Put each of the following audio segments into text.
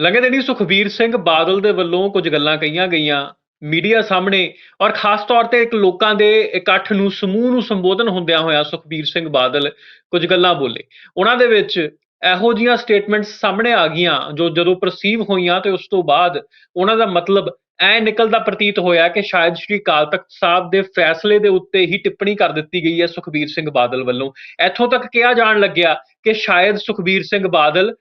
ਲੰਘੇ ਦਿਨੀ ਸੁਖਬੀਰ ਸਿੰਘ ਬਾਦਲ ਦੇ ਵੱਲੋਂ ਕੁਝ ਗੱਲਾਂ ਕਹੀਆਂ ਗਈਆਂ ਮੀਡੀਆ ਸਾਹਮਣੇ ਔਰ ਖਾਸ ਤੌਰ ਤੇ ਇੱਕ ਲੋਕਾਂ ਦੇ ਇਕੱਠ ਨੂੰ, ਸਮੂਹ ਨੂੰ ਸੰਬੋਧਨ ਹੁੰਦਿਆਂ ਹੋਇਆ ਸੁਖਬੀਰ ਸਿੰਘ ਬਾਦਲ ਕੁਝ ਗੱਲਾਂ ਬੋਲੇ। ਉਹਨਾਂ ਦੇ ਵਿੱਚ ਇਹੋ ਜੀਆਂ ਸਟੇਟਮੈਂਟਸ ਸਾਹਮਣੇ ਆ ਗਈਆਂ ਜੋ ਜਦੋਂ ਪਰਸੀਵ ਹੋਈਆਂ ਤੇ ਉਸ ਤੋਂ ਬਾਅਦ ਉਹਨਾਂ ਦਾ ਮਤਲਬ ਐ ਨਿਕਲਦਾ ਪ੍ਰਤੀਤ ਹੋਇਆ ਕਿ ਸ਼ਾਇਦ ਸ਼੍ਰੀ ਅਕਾਲ ਤਖਤ ਸਾਹਿਬ ਦੇ ਫੈਸਲੇ ਦੇ ਉੱਤੇ ਹੀ ਟਿੱਪਣੀ ਕਰ ਦਿੱਤੀ ਗਈ ਹੈ ਸੁਖਬੀਰ ਸਿੰਘ ਬਾਦਲ ਵੱਲੋਂ। ਇੱਥੋਂ ਤੱਕ ਕਿਹਾ ਜਾਣ ਲੱਗਿਆ ਕਿ ਸ਼ਾਇਦ ਸੁਖਬੀਰ ਸਿੰਘ ਬਾਦਲ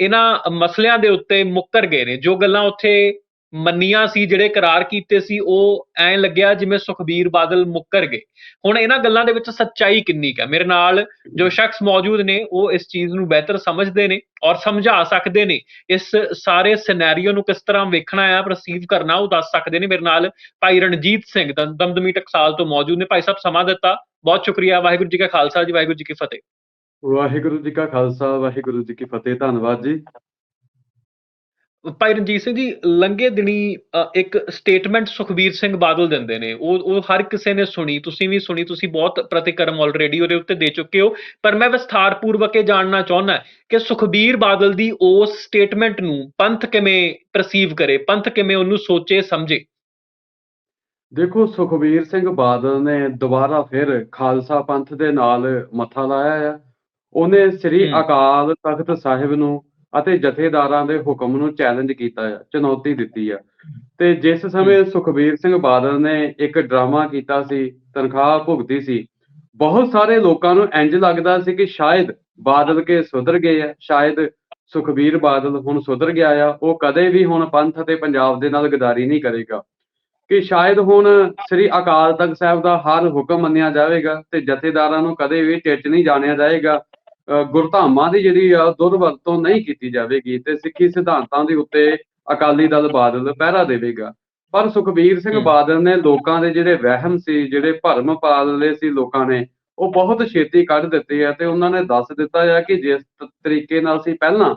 ਇਹਨਾਂ ਮਸਲਿਆਂ ਦੇ ਉੱਤੇ ਮੁੱਕਰ ਗਏ ਨੇ। ਜੋ ਗੱਲਾਂ ਉੱਥੇ ਮੰਨੀਆਂ ਸੀ, ਜਿਹੜੇ ਕਰਾਰ ਕੀਤੇ ਸੀ, ਉਹ ਐਂ ਲੱਗਿਆ ਜਿਵੇਂ ਸੁਖਬੀਰ ਬਾਦਲ ਮੁੱਕਰ ਗਏ। ਹੁਣ ਇਹਨਾਂ ਗੱਲਾਂ ਦੇ ਵਿੱਚ ਸੱਚਾਈ ਕਿੰਨੀ ਕੁ ਹੈ? ਮੇਰੇ ਨਾਲ ਜੋ ਸ਼ਖਸ ਮੌਜੂਦ ਨੇ, ਉਹ ਇਸ ਚੀਜ਼ ਨੂੰ ਬਿਹਤਰ ਸਮਝਦੇ ਨੇ ਔਰ ਸਮਝਾ ਸਕਦੇ ਨੇ। ਇਸ ਸਾਰੇ ਸਿਨੈਰੀਓ ਨੂੰ ਕਿਸ ਤਰ੍ਹਾਂ ਵੇਖਣਾ ਆ ਪਰਸੀਵ ਕਰਨਾ, ਉਹ ਦੱਸ ਸਕਦੇ ਨੇ। ਮੇਰੇ ਨਾਲ ਭਾਈ ਰਣਜੀਤ ਸਿੰਘ ਦਮ- ਦਮਦਮੀ ਟਕਸਾਲ ਤੋਂ ਮੌਜੂਦ ਨੇ। ਭਾਈ ਸਾਹਿਬ, ਸਮਾਂ ਦਿੱਤਾ। ਬਹੁਤ ਸ਼ੁਕਰੀਆ। ਵਾਹਿਗੁਰੂ ਜੀ ਕਾ ਖਾਲਸਾ ਜੀ, ਵਾਹਿਗੁਰੂ ਜੀ ਕੀ ਫਤਿਹ। ਵਾਹਿਗੁਰੂ ਜੀ ਕਾ ਖਾਲਸਾ ਵਾਹਿਗੁਰੂ ਜੀ ਕੀ ਫਤਿਹ ਧੰਨਵਾਦ ਜੀ। ਭਾਈ ਰਣਜੀਤ ਸਿੰਘ ਜੀ ਲੰਘੇ ਦਿਨੀ ਇੱਕ ਸਟੇਟਮੈਂਟ ਸੁਖਬੀਰ ਸਿੰਘ ਬਾਦਲ ਦਿੰਦੇ ਨੇ। ਉਹ ਉਹ ਹਰ ਕਿਸੇ ਨੇ ਸੁਣੀ ਤੁਸੀਂ ਵੀ ਸੁਣੀ ਤੁਸੀਂ ਬਹੁਤ ਪ੍ਰਤੀਕਰਮ ਆਲਰੇਡੀ ਉਹਦੇ ਉੱਤੇ ਦੇ ਚੁੱਕੇ ਹੋ। ਪਰ ਮੈਂ ਵਿਸਥਾਰਪੂਰਵਕ ਇਹ ਜਾਣਨਾ ਚਾਹੁੰਦਾ ਕਿ ਸੁਖਬੀਰ ਬਾਦਲ ਦੀ ਉਸ ਸਟੇਟਮੈਂਟ ਨੂੰ ਪੰਥ ਕਿਵੇਂ ਪਰਸੀਵ ਕਰੇ ਪੰਥ ਕਿਵੇਂ ਉਹਨੂੰ ਸੋਚੇ ਸਮਝੇ? ਦੇਖੋ ਸੁਖਬੀਰ ਸਿੰਘ ਬਾਦਲ ਨੇ ਦੁਬਾਰਾ ਫਿਰ ਖਾਲਸਾ ਪੰਥ ਦੇ ਨਾਲ ਮੱਥਾ ਲਾਇਆ ਆ। ਉਹਨੇ ਸ੍ਰੀ। ਅਕਾਲ ਤਖਤ ਸਾਹਿਬ ਨੂੰ ਅਤੇ ਜਥੇਦਾਰਾਂ ਦੇ ਹੁਕਮ ਨੂੰ ਚੈਲੰਜ ਕੀਤਾ ਆ ਚੁਣੌਤੀ ਦਿੱਤੀ ਆ। ਤੇ ਜਿਸ ਸਮੇਂ ਸੁਖਬੀਰ ਸਿੰਘ ਬਾਦਲ ਨੇ ਇੱਕ ਡਰਾਮਾ ਕੀਤਾ ਸੀ ਤਨਖਾਹ ਭੁਗਤੀ ਸੀ ਬਹੁਤ ਸਾਰੇ ਲੋਕਾਂ ਨੂੰ ਇੰਜ ਲੱਗਦਾ ਸੀ ਕਿ ਸ਼ਾਇਦ ਬਾਦਲ ਕੇ ਸੁਧਰ ਗਏ ਆ ਸ਼ਾਇਦ ਸੁਖਬੀਰ ਬਾਦਲ ਹੁਣ ਸੁਧਰ ਗਿਆ ਆ ਉਹ ਕਦੇ ਵੀ ਹੁਣ ਪੰਥ ਅਤੇ ਪੰਜਾਬ ਦੇ ਨਾਲ ਗਦਾਰੀ ਨਹੀਂ ਕਰੇਗਾ। ਕਿ ਸ਼ਾਇਦ ਹੁਣ ਸ੍ਰੀ ਅਕਾਲ ਤਖਤ ਸਾਹਿਬ ਦਾ ਹਰ ਹੁਕਮ ਮੰਨਿਆ ਜਾਵੇਗਾ ਤੇ ਜਥੇਦਾਰਾਂ ਨੂੰ ਕਦੇ ਵੀ ਟਿੱਚ ਨਹੀਂ ਜਾਣਿਆ ਜਾਏਗਾ ਗੁਰਧਾਮਾਂ ਦੀ ਜਿਹੜੀ ਆ ਦੁਰਵਰਤੋਂ ਨਹੀਂ ਕੀਤੀ ਜਾਵੇਗੀ ਤੇ ਸਿੱਖੀ ਸਿਧਾਂਤਾਂ ਦੇ ਉੱਤੇ ਅਕਾਲੀ ਦਲ ਬਾਦਲ ਪਹਿਰਾ ਦੇਵੇਗਾ ਪਰ ਸੁਖਬੀਰ ਸਿੰਘ। ਬਾਦਲ ਨੇ ਲੋਕਾਂ ਦੇ ਜਿਹੜੇ ਵਹਿਮ ਸੀ ਜਿਹੜੇ ਭਰਮ ਪਾਲ ਲਏ ਸੀ ਲੋਕਾਂ ਨੇ ਉਹ ਬਹੁਤ ਛੇਤੀ ਕੱਢ ਦਿੱਤੇ ਆ ਤੇ ਉਹਨਾਂ ਨੇ ਦੱਸ ਦਿੱਤਾ ਆ ਕਿ ਜਿਸ ਤਰੀਕੇ ਨਾਲ ਅਸੀਂ ਪਹਿਲਾਂ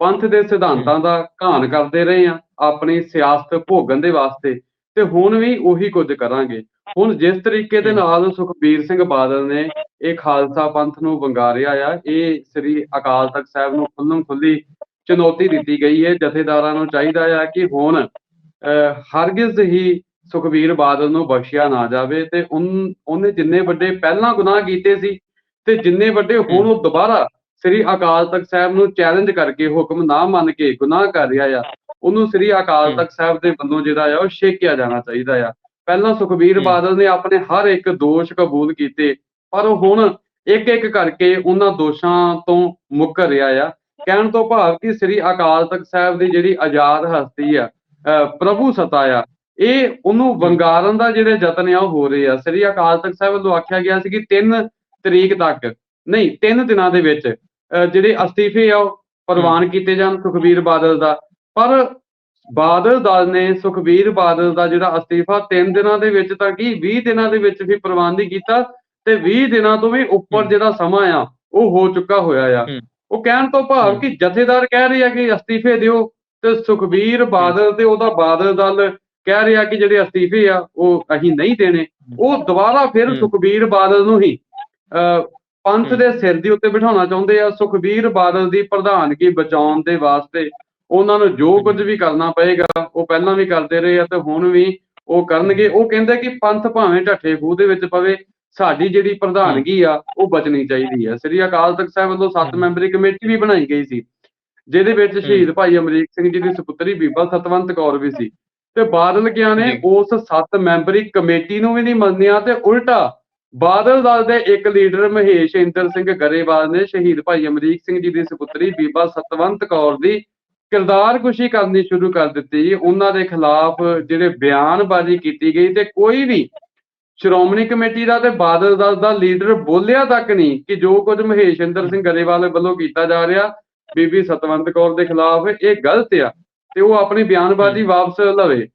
ਪੰਥ ਦੇ ਸਿਧਾਂਤਾਂ ਦਾ ਘਾਣ ਕਰਦੇ ਰਹੇ ਆ ਆਪਣੀ ਸਿਆਸਤ ਭੋਗਣ ਦੇ ਵਾਸਤੇ ਤੇ ਹੁਣ ਵੀ ਉਹੀ ਕੁਝ ਕਰਾਂਗੇ ਹੁਣ ਜਿਸ ਤਰੀਕੇ ਦੇ। ਨਾਲ ਸੁਖਬੀਰ ਸਿੰਘ ਬਾਦਲ ਨੇ ਇਹ ਖਾਲਸਾ ਪੰਥ ਨੂੰ ਵੰਗਾਰਿਆ ਆ ਇਹ ਸ੍ਰੀ ਅਕਾਲ ਤਖਤ ਸਾਹਿਬ ਨੂੰ ਖੁੱਲਮ ਖੁੱਲੀ ਚੁਣੌਤੀ ਦਿੱਤੀ ਗਈ ਹੈ ਜਥੇਦਾਰਾਂ ਨੂੰ ਚਾਹੀਦਾ ਆ ਕਿ ਹੁਣ ਹਰਗਿਜ਼ ਹੀ ਸੁਖਬੀਰ ਬਾਦਲ ਨੂੰ ਬਖਸ਼ਿਆ ਨਾ ਜਾਵੇ ਤੇ ਉਹਨੇ ਜਿੰਨੇ ਵੱਡੇ ਪਹਿਲਾਂ ਗੁਨਾਹ ਕੀਤੇ ਸੀ ਤੇ ਜਿੰਨੇ ਵੱਡੇ ਹੁਣ ਉਹ ਦੁਬਾਰਾ ਸ੍ਰੀ ਅਕਾਲ ਤਖਤ ਸਾਹਿਬ ਨੂੰ ਚੈਲੰਜ ਕਰਕੇ ਹੁਕਮ ਨਾ ਮੰਨ ਕੇ ਗੁਨਾਹ ਕਰ ਰਿਹਾ ਆ ਉਹਨੂੰ ਸ੍ਰੀ ਅਕਾਲ। ਤਖਤ ਸਾਹਿਬ ਦੇ ਵੱਲੋਂ ਜਿਹੜਾ ਆ ਉਹ ਛੇਕਿਆ ਜਾਣਾ ਚਾਹੀਦਾ ਆ ਪਹਿਲਾਂ ਸੁਖਬੀਰ। ਬਾਦਲ ਨੇ ਆਪਣੇ ਹਰ ਇੱਕ ਦੋਸ਼ ਕਬੂਲ ਕੀਤੇ ਪਰ ਉਹ ਹੁਣ ਇੱਕ ਇੱਕ ਕਰਕੇ ਉਹਨਾਂ ਦੋਸ਼ਾਂ ਤੋਂ ਮੁੱਕਰ ਰਿਹਾ ਆ। ਕਹਿਣ ਤੋਂ ਭਾਵ ਕਿ ਸ੍ਰੀ ਅਕਾਲ ਤਖਤ ਸਾਹਿਬ ਦੀ ਜਿਹੜੀ ਆਜ਼ਾਦ ਹਸਤੀ ਆ ਪ੍ਰਭੂ ਸਤਾ ਆ ਇਹ ਉਹਨੂੰ ਵੰਗਾਰਨ ਦਾ ਜਿਹੜੇ ਯਤਨ ਆ ਉਹ ਹੋ ਰਹੇ ਆ। ਸ੍ਰੀ ਅਕਾਲ ਤਖਤ ਸਾਹਿਬ ਵੱਲੋਂ ਆਖਿਆ ਗਿਆ ਸੀ ਕਿ 3 ਤਰੀਕ ਤੱਕ ਨਹੀਂ 3 ਦਿਨਾਂ ਦੇ ਵਿੱਚ ਜਿਹੜੇ ਅਸਤੀਫੇ ਆ ਉਹ ਪ੍ਰਵਾਨ ਕੀਤੇ ਜਾਣ ਸੁਖਬੀਰ ਬਾਦਲ ਦਾ। ਪਰ ਬਾਦਲ ਦਲ ਨੇ ਸੁਖਬੀਰ ਬਾਦਲ ਦਾ ਜਿਹੜਾ ਅਸਤੀਫਾ 3 ਦਿਨਾਂ ਦੇ ਵਿੱਚ ਤਾਂ ਕੀ 20 ਦਿਨਾਂ ਦੇ ਵਿੱਚ ਵੀ ਪ੍ਰਵਾਨ ਨਹੀਂ ਕੀਤਾ ਤੇ 20 ਦਿਨਾਂ ਤੋਂ ਵੀ ਉੱਪਰ। ਜਿਹੜਾ ਸਮਾਂ ਆ ਉਹ ਹੋ ਚੁੱਕਾ ਹੋਇਆ ਆ। ਉਹ ਕਹਿਣ ਤੋਂ ਭਾਵ। ਕਿ ਜਥੇਦਾਰ ਕਹਿ ਰਹੇ ਆ ਕਿ ਅਸਤੀਫੇ ਦਿਓ ਤੇ ਸੁਖਬੀਰ ਬਾਦਲ ਤੇ ਉਹਦਾ ਬਾਦਲ ਦਲ ਕਹਿ ਰਿਹਾ ਕਿ ਜਿਹੜੇ ਅਸਤੀਫੇ ਆ ਉਹ ਅਸੀਂ ਨਹੀਂ ਦੇਣੇ ਉਹ ਦੁਬਾਰਾ ਫਿਰ। ਸੁਖਬੀਰ ਬਾਦਲ ਨੂੰ ਹੀ ਪੰਥ। ਦੇ ਸਿਰ ਦੇ ਉੱਤੇ ਬਿਠਾਉਣਾ ਚਾਹੁੰਦੇ ਆ ਸੁਖਬੀਰ ਬਾਦਲ ਦੀ ਪ੍ਰਧਾਨਗੀ ਬਚਾਉਣ ਦੇ ਵਾਸਤੇ ਉਹਨਾਂ ਨੂੰ ਜੋ ਕੁਝ ਵੀ ਕਰਨਾ ਪਏਗਾ ਉਹ ਪਹਿਲਾਂ ਵੀ ਕਰਦੇ ਰਹੇ ਆ ਤੇ ਹੁਣ ਵੀ ਉਹ ਕਰਨਗੇ। ਉਹ ਕਹਿੰਦੇ ਕਿ ਪੰਥ ਭਾਵੇਂ ਢੱਠੇ ਖੂਹ ਦੇ ਵਿੱਚ ਪਵੇ ਸਾਡੀ ਜਿਹੜੀ ਪ੍ਰਧਾਨਗੀ ਆ ਉਹ ਬਚਣੀ ਚਾਹੀਦੀ ਹੈ ਸ੍ਰੀ ਅਕਾਲ ਤਖਤ ਸਾਹਿਬ ਵੱਲੋਂ ਸੱਤ। ਮੈਂਬਰੀ ਕਮੇਟੀ ਵੀ ਬਣਾਈ ਗਈ ਸੀ ਜਿਹਦੇ ਵਿੱਚ ਸ਼ਹੀਦ ਭਾਈ ਅਮਰੀਕ ਸਿੰਘ ਜੀ ਦੀ ਸੁਪੁੱਤਰੀ ਬੀਬਾ ਸਤਵੰਤ ਕੌਰ ਵੀ ਸੀ। ਤੇ ਬਾਦਲ ਕਿਆ ਨੇ। ਉਸ ਸੱਤ ਮੈਂਬਰੀ ਕਮੇਟੀ ਨੂੰ ਵੀ ਨਹੀਂ ਮੰਨਿਆ ਤੇ ਉਲਟਾ ਬਾਦਲ ਦਲ ਦੇ ਇੱਕ ਲੀਡਰ ਮਹੇਸ਼ ਇੰਦਰ ਸਿੰਘ ਗਰੇਵਾਲ ਨੇ ਸ਼ਹੀਦ ਭਾਈ ਅਮਰੀਕ ਸਿੰਘ ਜੀ ਦੀ ਸੁਪੁੱਤਰੀ ਬੀਬਾ ਸਤਵੰਤ ਕੌਰ ਦੀ ਕਿਰਦਾਰਕੁਸ਼ੀ ਕਰਨੀ ਸ਼ੁਰੂ ਕਰ ਦਿੱਤੀ। ਉਹਨਾਂ ਦੇ ਖਿਲਾਫ ਜਿਹੜੇ ਬਿਆਨਬਾਜ਼ੀ ਕੀਤੀ ਗਈ ਤੇ ਕੋਈ ਵੀ ਸ਼੍ਰੋਮਣੀ ਕਮੇਟੀ ਦਾ ਤੇ ਬਾਦਲ ਦਲ ਦਾ ਲੀਡਰ ਬੋਲਿਆ ਤੱਕ ਨਹੀਂ ਕਿ ਜੋ ਕੁਝ ਮਹੇਸ਼ ਇੰਦਰ ਸਿੰਘ ਗਰੇਵਾਲ ਵੱਲੋਂ ਕੀਤਾ ਜਾ ਰਿਹਾ ਬੀਬੀ ਸਤਵੰਤ ਕੌਰ ਦੇ ਖਿਲਾਫ ਇਹ ਗਲਤ ਆ ਤੇ ਉਹ ਆਪਣੀ ਬਿਆਨਬਾਜ਼ੀ ਵਾਪਸ ਲਵੇ।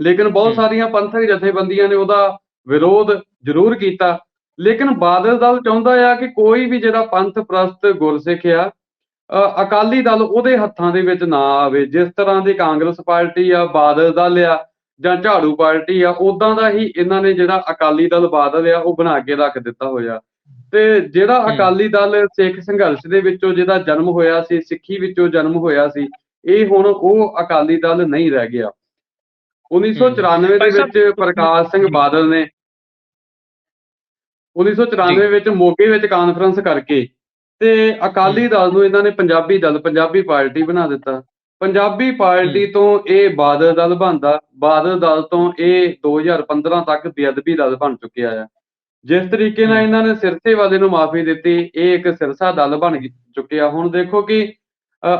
ਲੇਕਿਨ ਬਹੁਤ। ਸਾਰੀਆਂ ਪੰਥਕ ਜਥੇਬੰਦੀਆਂ ਨੇ ਉਹਦਾ ਵਿਰੋਧ ਜ਼ਰੂਰ ਕੀਤਾ। ਲੇਕਿਨ ਬਾਦਲ ਦਲ ਚਾਹੁੰਦਾ ਆ ਕਿ ਕੋਈ ਵੀ ਜਿਹੜਾ ਪੰਥ ਪ੍ਰਸਤ ਗੁਰਸਿੱਖ ਆ ਅਕਾਲੀ ਦਲ ਉਹਦੇ ਹੱਥਾਂ ਦੇ ਵਿੱਚ ਨਾ ਆਵੇ ਜਿਸ ਤਰ੍ਹਾਂ ਦੀ ਕਾਂਗਰਸ ਪਾਰਟੀ ਆ ਬਾਦਲ ਦਲ ਆ ਜਾਂ ਝਾੜੂ ਪਾਰਟੀ ਆ ਉਦਾਂ ਦਾ ਹੀ ਇਹਨਾਂ ਨੇ ਜਿਹੜਾ ਅਕਾਲੀ ਦਲ ਬਾਦਲ ਆ ਉਹ ਬਣਾ ਕੇ ਰੱਖ ਦਿੱਤਾ ਹੋਇਆ ਤੇ ਜਿਹੜਾ। ਅਕਾਲੀ ਦਲ ਸਿੱਖ ਸੰਘਰਸ਼ ਦੇ ਵਿੱਚੋਂ ਜਿਹਦਾ ਜਨਮ ਹੋਇਆ ਸੀ ਸਿੱਖੀ ਵਿੱਚੋਂ ਜਨਮ ਹੋਇਆ ਸੀ ਇਹ ਹੁਣ ਉਹ ਅਕਾਲੀ ਦਲ ਨਹੀਂ ਰਹਿ ਗਿਆ 1994 ਦੇ ਵਿੱਚ ਪ੍ਰਕਾਸ਼ ਸਿੰਘ। ਬਾਦਲ ਨੇ 1994 ਵਿੱਚ ਮੋਗੇ ਵਿੱਚ ਕਾਨਫਰੰਸ ਕਰਕੇ ਤੇ ਅਕਾਲੀ ਦਲ ਨੂੰ ਇਹਨਾਂ ਨੇ ਪੰਜਾਬੀ ਦਲ ਪੰਜਾਬੀ ਪਾਰਟੀ ਬਣਾ ਦਿੱਤਾ। ਪੰਜਾਬੀ ਪਾਰਟੀ ਤੋਂ ਇਹ ਬਾਦਲ ਦਲ ਬਣਦਾ। ਬਾਦਲ ਦਲ ਤੋਂ ਇਹ 2015 ਤੱਕ ਬੇਅਦਬੀ ਦਲ ਬਣ ਚੁੱਕਿਆ ਆ। ਜਿਸ ਤਰੀਕੇ ਨਾਲ। ਇਹਨਾਂ ਨੇ ਸਿਰਸੇ ਵਾਲੇ ਨੂੰ ਮਾਫੀ ਦਿੱਤੀ ਇਹ ਇੱਕ ਸਿਰਸਾ ਦਲ ਬਣ ਚੁੱਕਿਆ। ਹੁਣ ਦੇਖੋ ਕਿ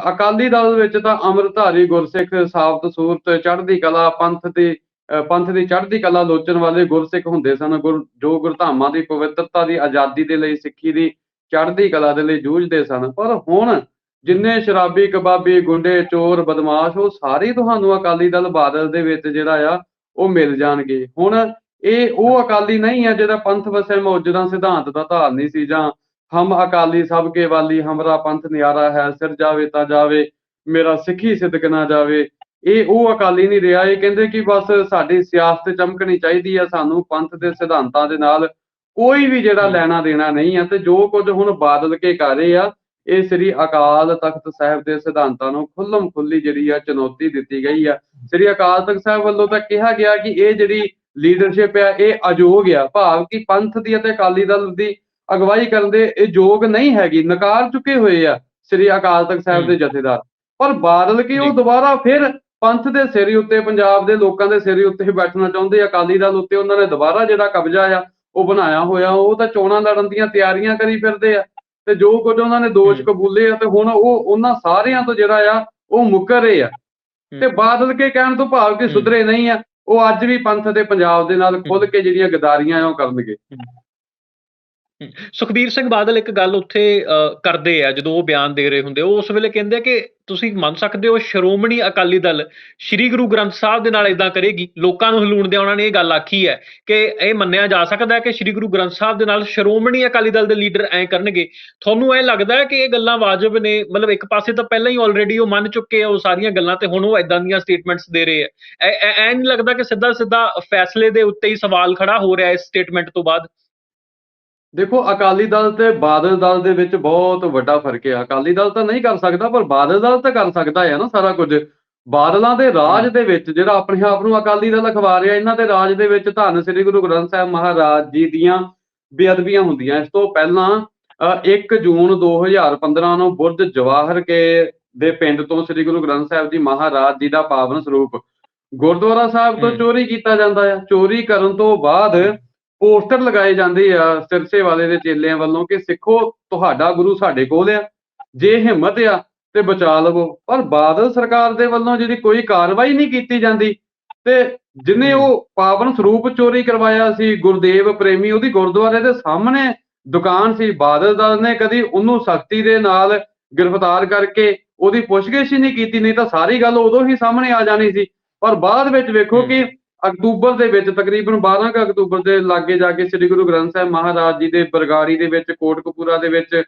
ਅਕਾਲੀ ਦਲ ਵਿੱਚ ਤਾਂ ਅੰਮ੍ਰਿਤਧਾਰੀ ਗੁਰਸਿੱਖ ਸਾਬਤ ਸੂਰਤ ਚੜ੍ਹਦੀ ਕਲਾ ਪੰਥ ਦੇ ਅ, ਪੰਥ ਦੀ ਚੜ੍ਹਦੀ ਕਲਾ ਲੋਚਣ ਵਾਲੇ ਗੁਰਸਿੱਖ ਹੁੰਦੇ ਸਨ। ਜੋ ਗੁਰਧਾਮਾਂ ਦੀ ਪਵਿੱਤਰਤਾ ਦੀ ਆਜ਼ਾਦੀ ਦੇ ਲਈ ਸਿੱਖੀ ਦੀ ਚੜ੍ਹਦੀ ਕਲਾ ਦੇ ਲਈ ਜੂਝਦੇ ਸਨ, ਪਰ ਹੁਣ ਜਿੰਨੇ ਸ਼ਰਾਬੀ, ਕਬਾਬੀ, ਗੁੰਡੇ, ਚੋਰ, ਬਦਮਾਸ਼, ਉਹ ਸਾਰੇ ਤੁਹਾਨੂੰ ਅਕਾਲੀ ਦਲ ਬਾਦਲ ਦੇ ਵਿੱਚ ਜਿਹੜਾ ਆ, ਉਹ ਮਿਲ ਜਾਣਗੇ। ਹੁਣ ਇਹ ਉਹ ਅਕਾਲੀ ਨਹੀਂ ਹੈ ਜਿਹੜਾ ਪੰਥ ਵਸੇ ਮੌਜੂਦਾ ਸਿਧਾਂਤ ਦਾ ਧਾਰਨੀ ਸੀ, ਜਾਂ ਹਮ ਅਕਾਲੀ ਸਭ ਕੇ ਵਾਲੀ, ਹਮਰਾ ਪੰਥ ਨਿਆਰਾ ਹੈ, ਸਿਰ ਜਾਵੇ ਤਾਂ ਜਾਵੇ, ਮੇਰਾ ਸਿੱਖੀ ਸਿਦਕ ਨਾ ਜਾਵੇ। ਇਹ ਉਹ ਅਕਾਲੀ ਨਹੀਂ ਰਿਹਾ, ਇਹ ਕਹਿੰਦੇ ਕਿ ਬਸ ਸਾਡੀ ਸਿਆਸਤ ਚਮਕਣੀ ਚਾਹੀਦੀ ਹੈ ਸਾਨੂੰ ਪੰਥ ਦੇ ਸਿਧਾਂਤਾਂ ਦੇ ਨਾਲ ਕੋਈ ਵੀ ਜਿਹੜਾ। ਲੈਣਾ ਦੇਣਾ ਨਹੀਂ ਹੈ ਤੇ ਜੋ ਕੁਝ ਹੁਣ ਬਾਦਲ ਕੇ ਕਰ ਰਹੇ ਆ ਇਹ ਸ੍ਰੀ ਅਕਾਲ ਤਖਤ ਸਾਹਿਬ ਦੇ ਸਿਧਾਂਤਾਂ ਨੂੰ ਖੁੱਲਮ ਖੁੱਲੀ ਜਿਹੜੀ ਆ ਚੁਣੌਤੀ ਦਿੱਤੀ ਗਈ ਆ ਸ੍ਰੀ ਅਕਾਲ ਤਖਤ ਸਾਹਿਬ ਵੱਲੋਂ ਤਾਂ ਕਿਹਾ ਗਿਆ ਕਿ ਇਹ ਜਿਹੜੀ ਲੀਡਰਸ਼ਿਪ ਆ ਇਹ ਅਯੋਗ ਆ ਭਾਵ ਕਿ ਪੰਥ ਦੀ ਅਤੇ ਅਕਾਲੀ ਦਲ ਦੀ ਅਗਵਾਈ ਕਰਨ ਦੇ ਇਹ ਯੋਗ ਨਹੀਂ ਹੈਗੀ ਨਕਾਰ ਚੁੱਕੇ ਹੋਏ ਆ ਸ੍ਰੀ ਅਕਾਲ ਤਖਤ ਸਾਹਿਬ ਦੇ ਜਥੇਦਾਰ ਪਰ ਬਾਦਲ ਕੀ ਉਹ। ਦੁਬਾਰਾ ਫਿਰ ਪੰਥ ਦੇ ਸਿਰ ਉੱਤੇ ਪੰਜਾਬ ਦੇ ਲੋਕਾਂ ਦੇ ਸਿਰ ਉੱਤੇ ਬੈਠਣਾ ਚਾਹੁੰਦੇ ਆ ਅਕਾਲੀ ਦਲ ਉੱਤੇ ਉਹਨਾਂ ਨੇ ਦੁਬਾਰਾ ਜਿਹੜਾ ਕਬਜ਼ਾ ਆ ਉਹ ਬਣਾਇਆ ਹੋਇਆ ਉਹ ਤਾਂ ਚੋਣਾਂ ਲੜਨ ਦੀਆਂ ਤਿਆਰੀਆਂ ਕਰੀ ਫਿਰਦੇ ਆ। ਤੇ ਜੋ ਕੁਝ ਉਹਨਾਂ ਨੇ ਦੋਸ਼। ਕਬੂਲੇ ਆ ਤੇ ਹੁਣ ਉਹ ਉਹਨਾਂ ਸਾਰਿਆਂ ਤੋਂ ਜਿਹੜਾ ਆ ਉਹ ਮੁੱਕਰ ਰਹੇ ਆ। ਤੇ ਬਾਦਲ ਕੇ ਕਹਿਣ ਤੋਂ ਭਾਵ ਕਿ। ਸੁਧਰੇ ਨਹੀਂ ਆ ਉਹ ਅੱਜ ਵੀ ਪੰਥ ਦੇ ਪੰਜਾਬ ਦੇ ਨਾਲ ਖੁੱਲ ਕੇ ਜਿਹੜੀਆਂ ਗਦਾਰੀਆਂ ਆ ਉਹ ਕਰਨਗੇ। ਸੁਖਬੀਰ ਸਿੰਘ ਬਾਦਲ ਇੱਕ ਗੱਲ ਉੱਥੇ ਅ, ਕਰਦੇ ਆ ਜਦੋਂ ਉਹ ਬਿਆਨ ਦੇ ਰਹੇ ਹੁੰਦੇ ਉਹ ਉਸ ਵੇਲੇ ਕਹਿੰਦੇ ਕਿ ਤੁਸੀਂ ਮੰਨ ਸਕਦੇ ਹੋ ਸ਼੍ਰੋਮਣੀ ਅਕਾਲੀ ਦਲ ਸ੍ਰੀ ਗੁਰੂ ਗ੍ਰੰਥ ਸਾਹਿਬ ਦੇ ਨਾਲ ਇਦਾਂ ਕਰੇਗੀ ਲੋਕਾਂ ਨੂੰ ਹਲੂਣ ਦੇ ਉਹਨਾਂ ਨੇ ਇਹ ਗੱਲ ਆਖੀ ਹੈ ਕਿ ਇਹ ਮੰਨਿਆ ਜਾ ਸਕਦਾ ਹੈ ਕਿ ਸ੍ਰੀ ਗੁਰੂ ਗ੍ਰੰਥ ਸਾਹਿਬ ਦੇ ਨਾਲ ਸ਼੍ਰੋਮਣੀ ਅਕਾਲੀ ਦਲ ਦੇ ਲੀਡਰ ਐ ਕਰਨਗੇ। ਤੁਹਾਨੂੰ ਇਹ ਲੱਗਦਾ ਹੈ ਕਿ ਇਹ ਗੱਲਾਂ ਵਾਜਬ ਨੇ? ਮਤਲਬ ਇੱਕ ਪਾਸੇ ਤਾਂ ਪਹਿਲਾਂ ਹੀ ਆਲਰੇਡੀ ਉਹ ਮੰਨ ਚੁੱਕੇ ਆ ਉਹ ਸਾਰੀਆਂ ਗੱਲਾਂ ਤੇ ਹੁਣ ਉਹ ਇਦਾਂ ਦੀਆਂ ਸਟੇਟਮੈਂਟਸ ਦੇ ਰਹੇ ਆ। ਐ ਐ- ਨਹੀਂ ਲੱਗਦਾ ਕਿ ਸਿੱਧਾ ਸਿੱਧਾ ਫੈਸਲੇ ਦੇ ਉੱਤੇ ਹੀ ਸਵਾਲ ਖੜਾ ਹੋ ਰਿਹਾ ਇਸ ਸਟੇਟਮੈਂਟ ਤੋਂ ਬਾਅਦ। ਦੇਖੋ ਅਕਾਲੀ ਦਲ ਤੇ ਬਾਦਲ ਦਲ ਦੇ ਵਿੱਚ ਬਹੁਤ ਵੱਡਾ ਫ਼ਰਕ ਹੈ। ਅਕਾਲੀ ਦਲ ਤਾਂ ਨਹੀਂ ਕਰ ਸਕਦਾ ਪਰ ਬਾਦਲ ਦਲ ਤਾਂ ਕਰ ਸਕਦਾ ਹੈ ਨਾ ਸਾਰਾ ਕੁਝ। ਬਾਦਲਾਂ ਦੇ ਰਾਜ ਦੇ ਵਿੱਚ ਜਿਹੜਾ ਆਪਣੇ ਆਪ ਨੂੰ ਅਕਾਲੀ ਦਲ ਅਖਵਾ ਰਿਹਾ ਇਹਨਾਂ ਦੇ ਰਾਜ ਦੇ ਵਿੱਚ ਧੰਨ ਸ੍ਰੀ ਗੁਰੂ ਗ੍ਰੰਥ ਸਾਹਿਬ ਮਹਾਰਾਜ ਜੀ ਦੀਆਂ ਬੇਅਦਬੀਆਂ ਹੁੰਦੀਆਂ। ਇਸ ਤੋਂ ਪਹਿਲਾਂ ਅ, 1 ਜੂਨ 2015 ਨੂੰ ਬੁਰਜ ਜਵਾਹਰ ਕੇ ਦੇ ਪਿੰਡ ਤੋਂ ਸ੍ਰੀ ਗੁਰੂ ਗ੍ਰੰਥ ਸਾਹਿਬ ਜੀ ਮਹਾਰਾਜ ਜੀ ਦਾ ਪਾਵਨ ਸਰੂਪ ਗੁਰਦੁਆਰਾ ਸਾਹਿਬ ਤੋਂ। ਚੋਰੀ ਕੀਤਾ ਜਾਂਦਾ ਆ ਚੋਰੀ ਕਰਨ ਤੋਂ ਬਾਅਦ ਪੋਸਟਰ ਲਗਾਏ ਜਾਂਦੇ ਆ ਸਿਰਸੇ ਵਾਲੇ ਦੇ ਚੇਲਿਆਂ ਵੱਲੋਂ ਕਿ ਸਿੱਖੋ ਤੁਹਾਡਾ ਗੁਰੂ ਸਾਡੇ ਕੋਲ ਆ ਜੇ ਹਿੰਮਤ ਆ ਤੇ ਬਚਾ ਲਵੋ ਪਰ ਬਾਦਲ ਸਰਕਾਰ ਦੇ ਵੱਲੋਂ ਜਿਹੜੀ ਕੋਈ ਕਾਰਵਾਈ ਨਹੀਂ ਕੀਤੀ ਜਾਂਦੀ ਤੇ ਜਿਨੇ। ਉਹ ਪਾਵਨ ਸਰੂਪ ਚੋਰੀ ਕਰਵਾਇਆ ਸੀ ਗੁਰਦੇਵ ਪ੍ਰੇਮੀ ਉਹਦੀ ਗੁਰਦੁਆਰੇ ਦੇ ਸਾਹਮਣੇ ਦੁਕਾਨ ਸੀ ਬਾਦਲ ਦਲ ਨੇ ਕਦੀ ਉਹਨੂੰ ਸਖਤੀ ਦੇ ਨਾਲ ਗ੍ਰਿਫਤਾਰ ਕਰਕੇ ਉਹਦੀ ਪੁੱਛਗਿੱਛ ਹੀ ਨਹੀਂ ਕੀਤੀ ਨਹੀਂ ਤਾਂ ਸਾਰੀ ਗੱਲ ਉਦੋਂ ਹੀ ਸਾਹਮਣੇ ਆ ਜਾਣੀ ਸੀ ਪਰ ਬਾਅਦ ਵਿੱਚ ਵੇਖੋ। ਕਿ ਅਕਤੂਬਰ ਦੇ ਵਿੱਚ ਤਕਰੀਬਨ 12 ਕੁ ਅਕਤੂਬਰ ਦੇ ਲਾਗੇ ਜਾ ਕੇ ਸ੍ਰੀ ਗੁਰੂ ਗ੍ਰੰਥ ਸਾਹਿਬ ਮਹਾਰਾਜ ਜੀ ਦੇ ਬਰਗਾੜੀ ਦੇ ਵਿੱਚ, ਕੋਟਕਪੂਰਾ ਦੇ ਵਿੱਚ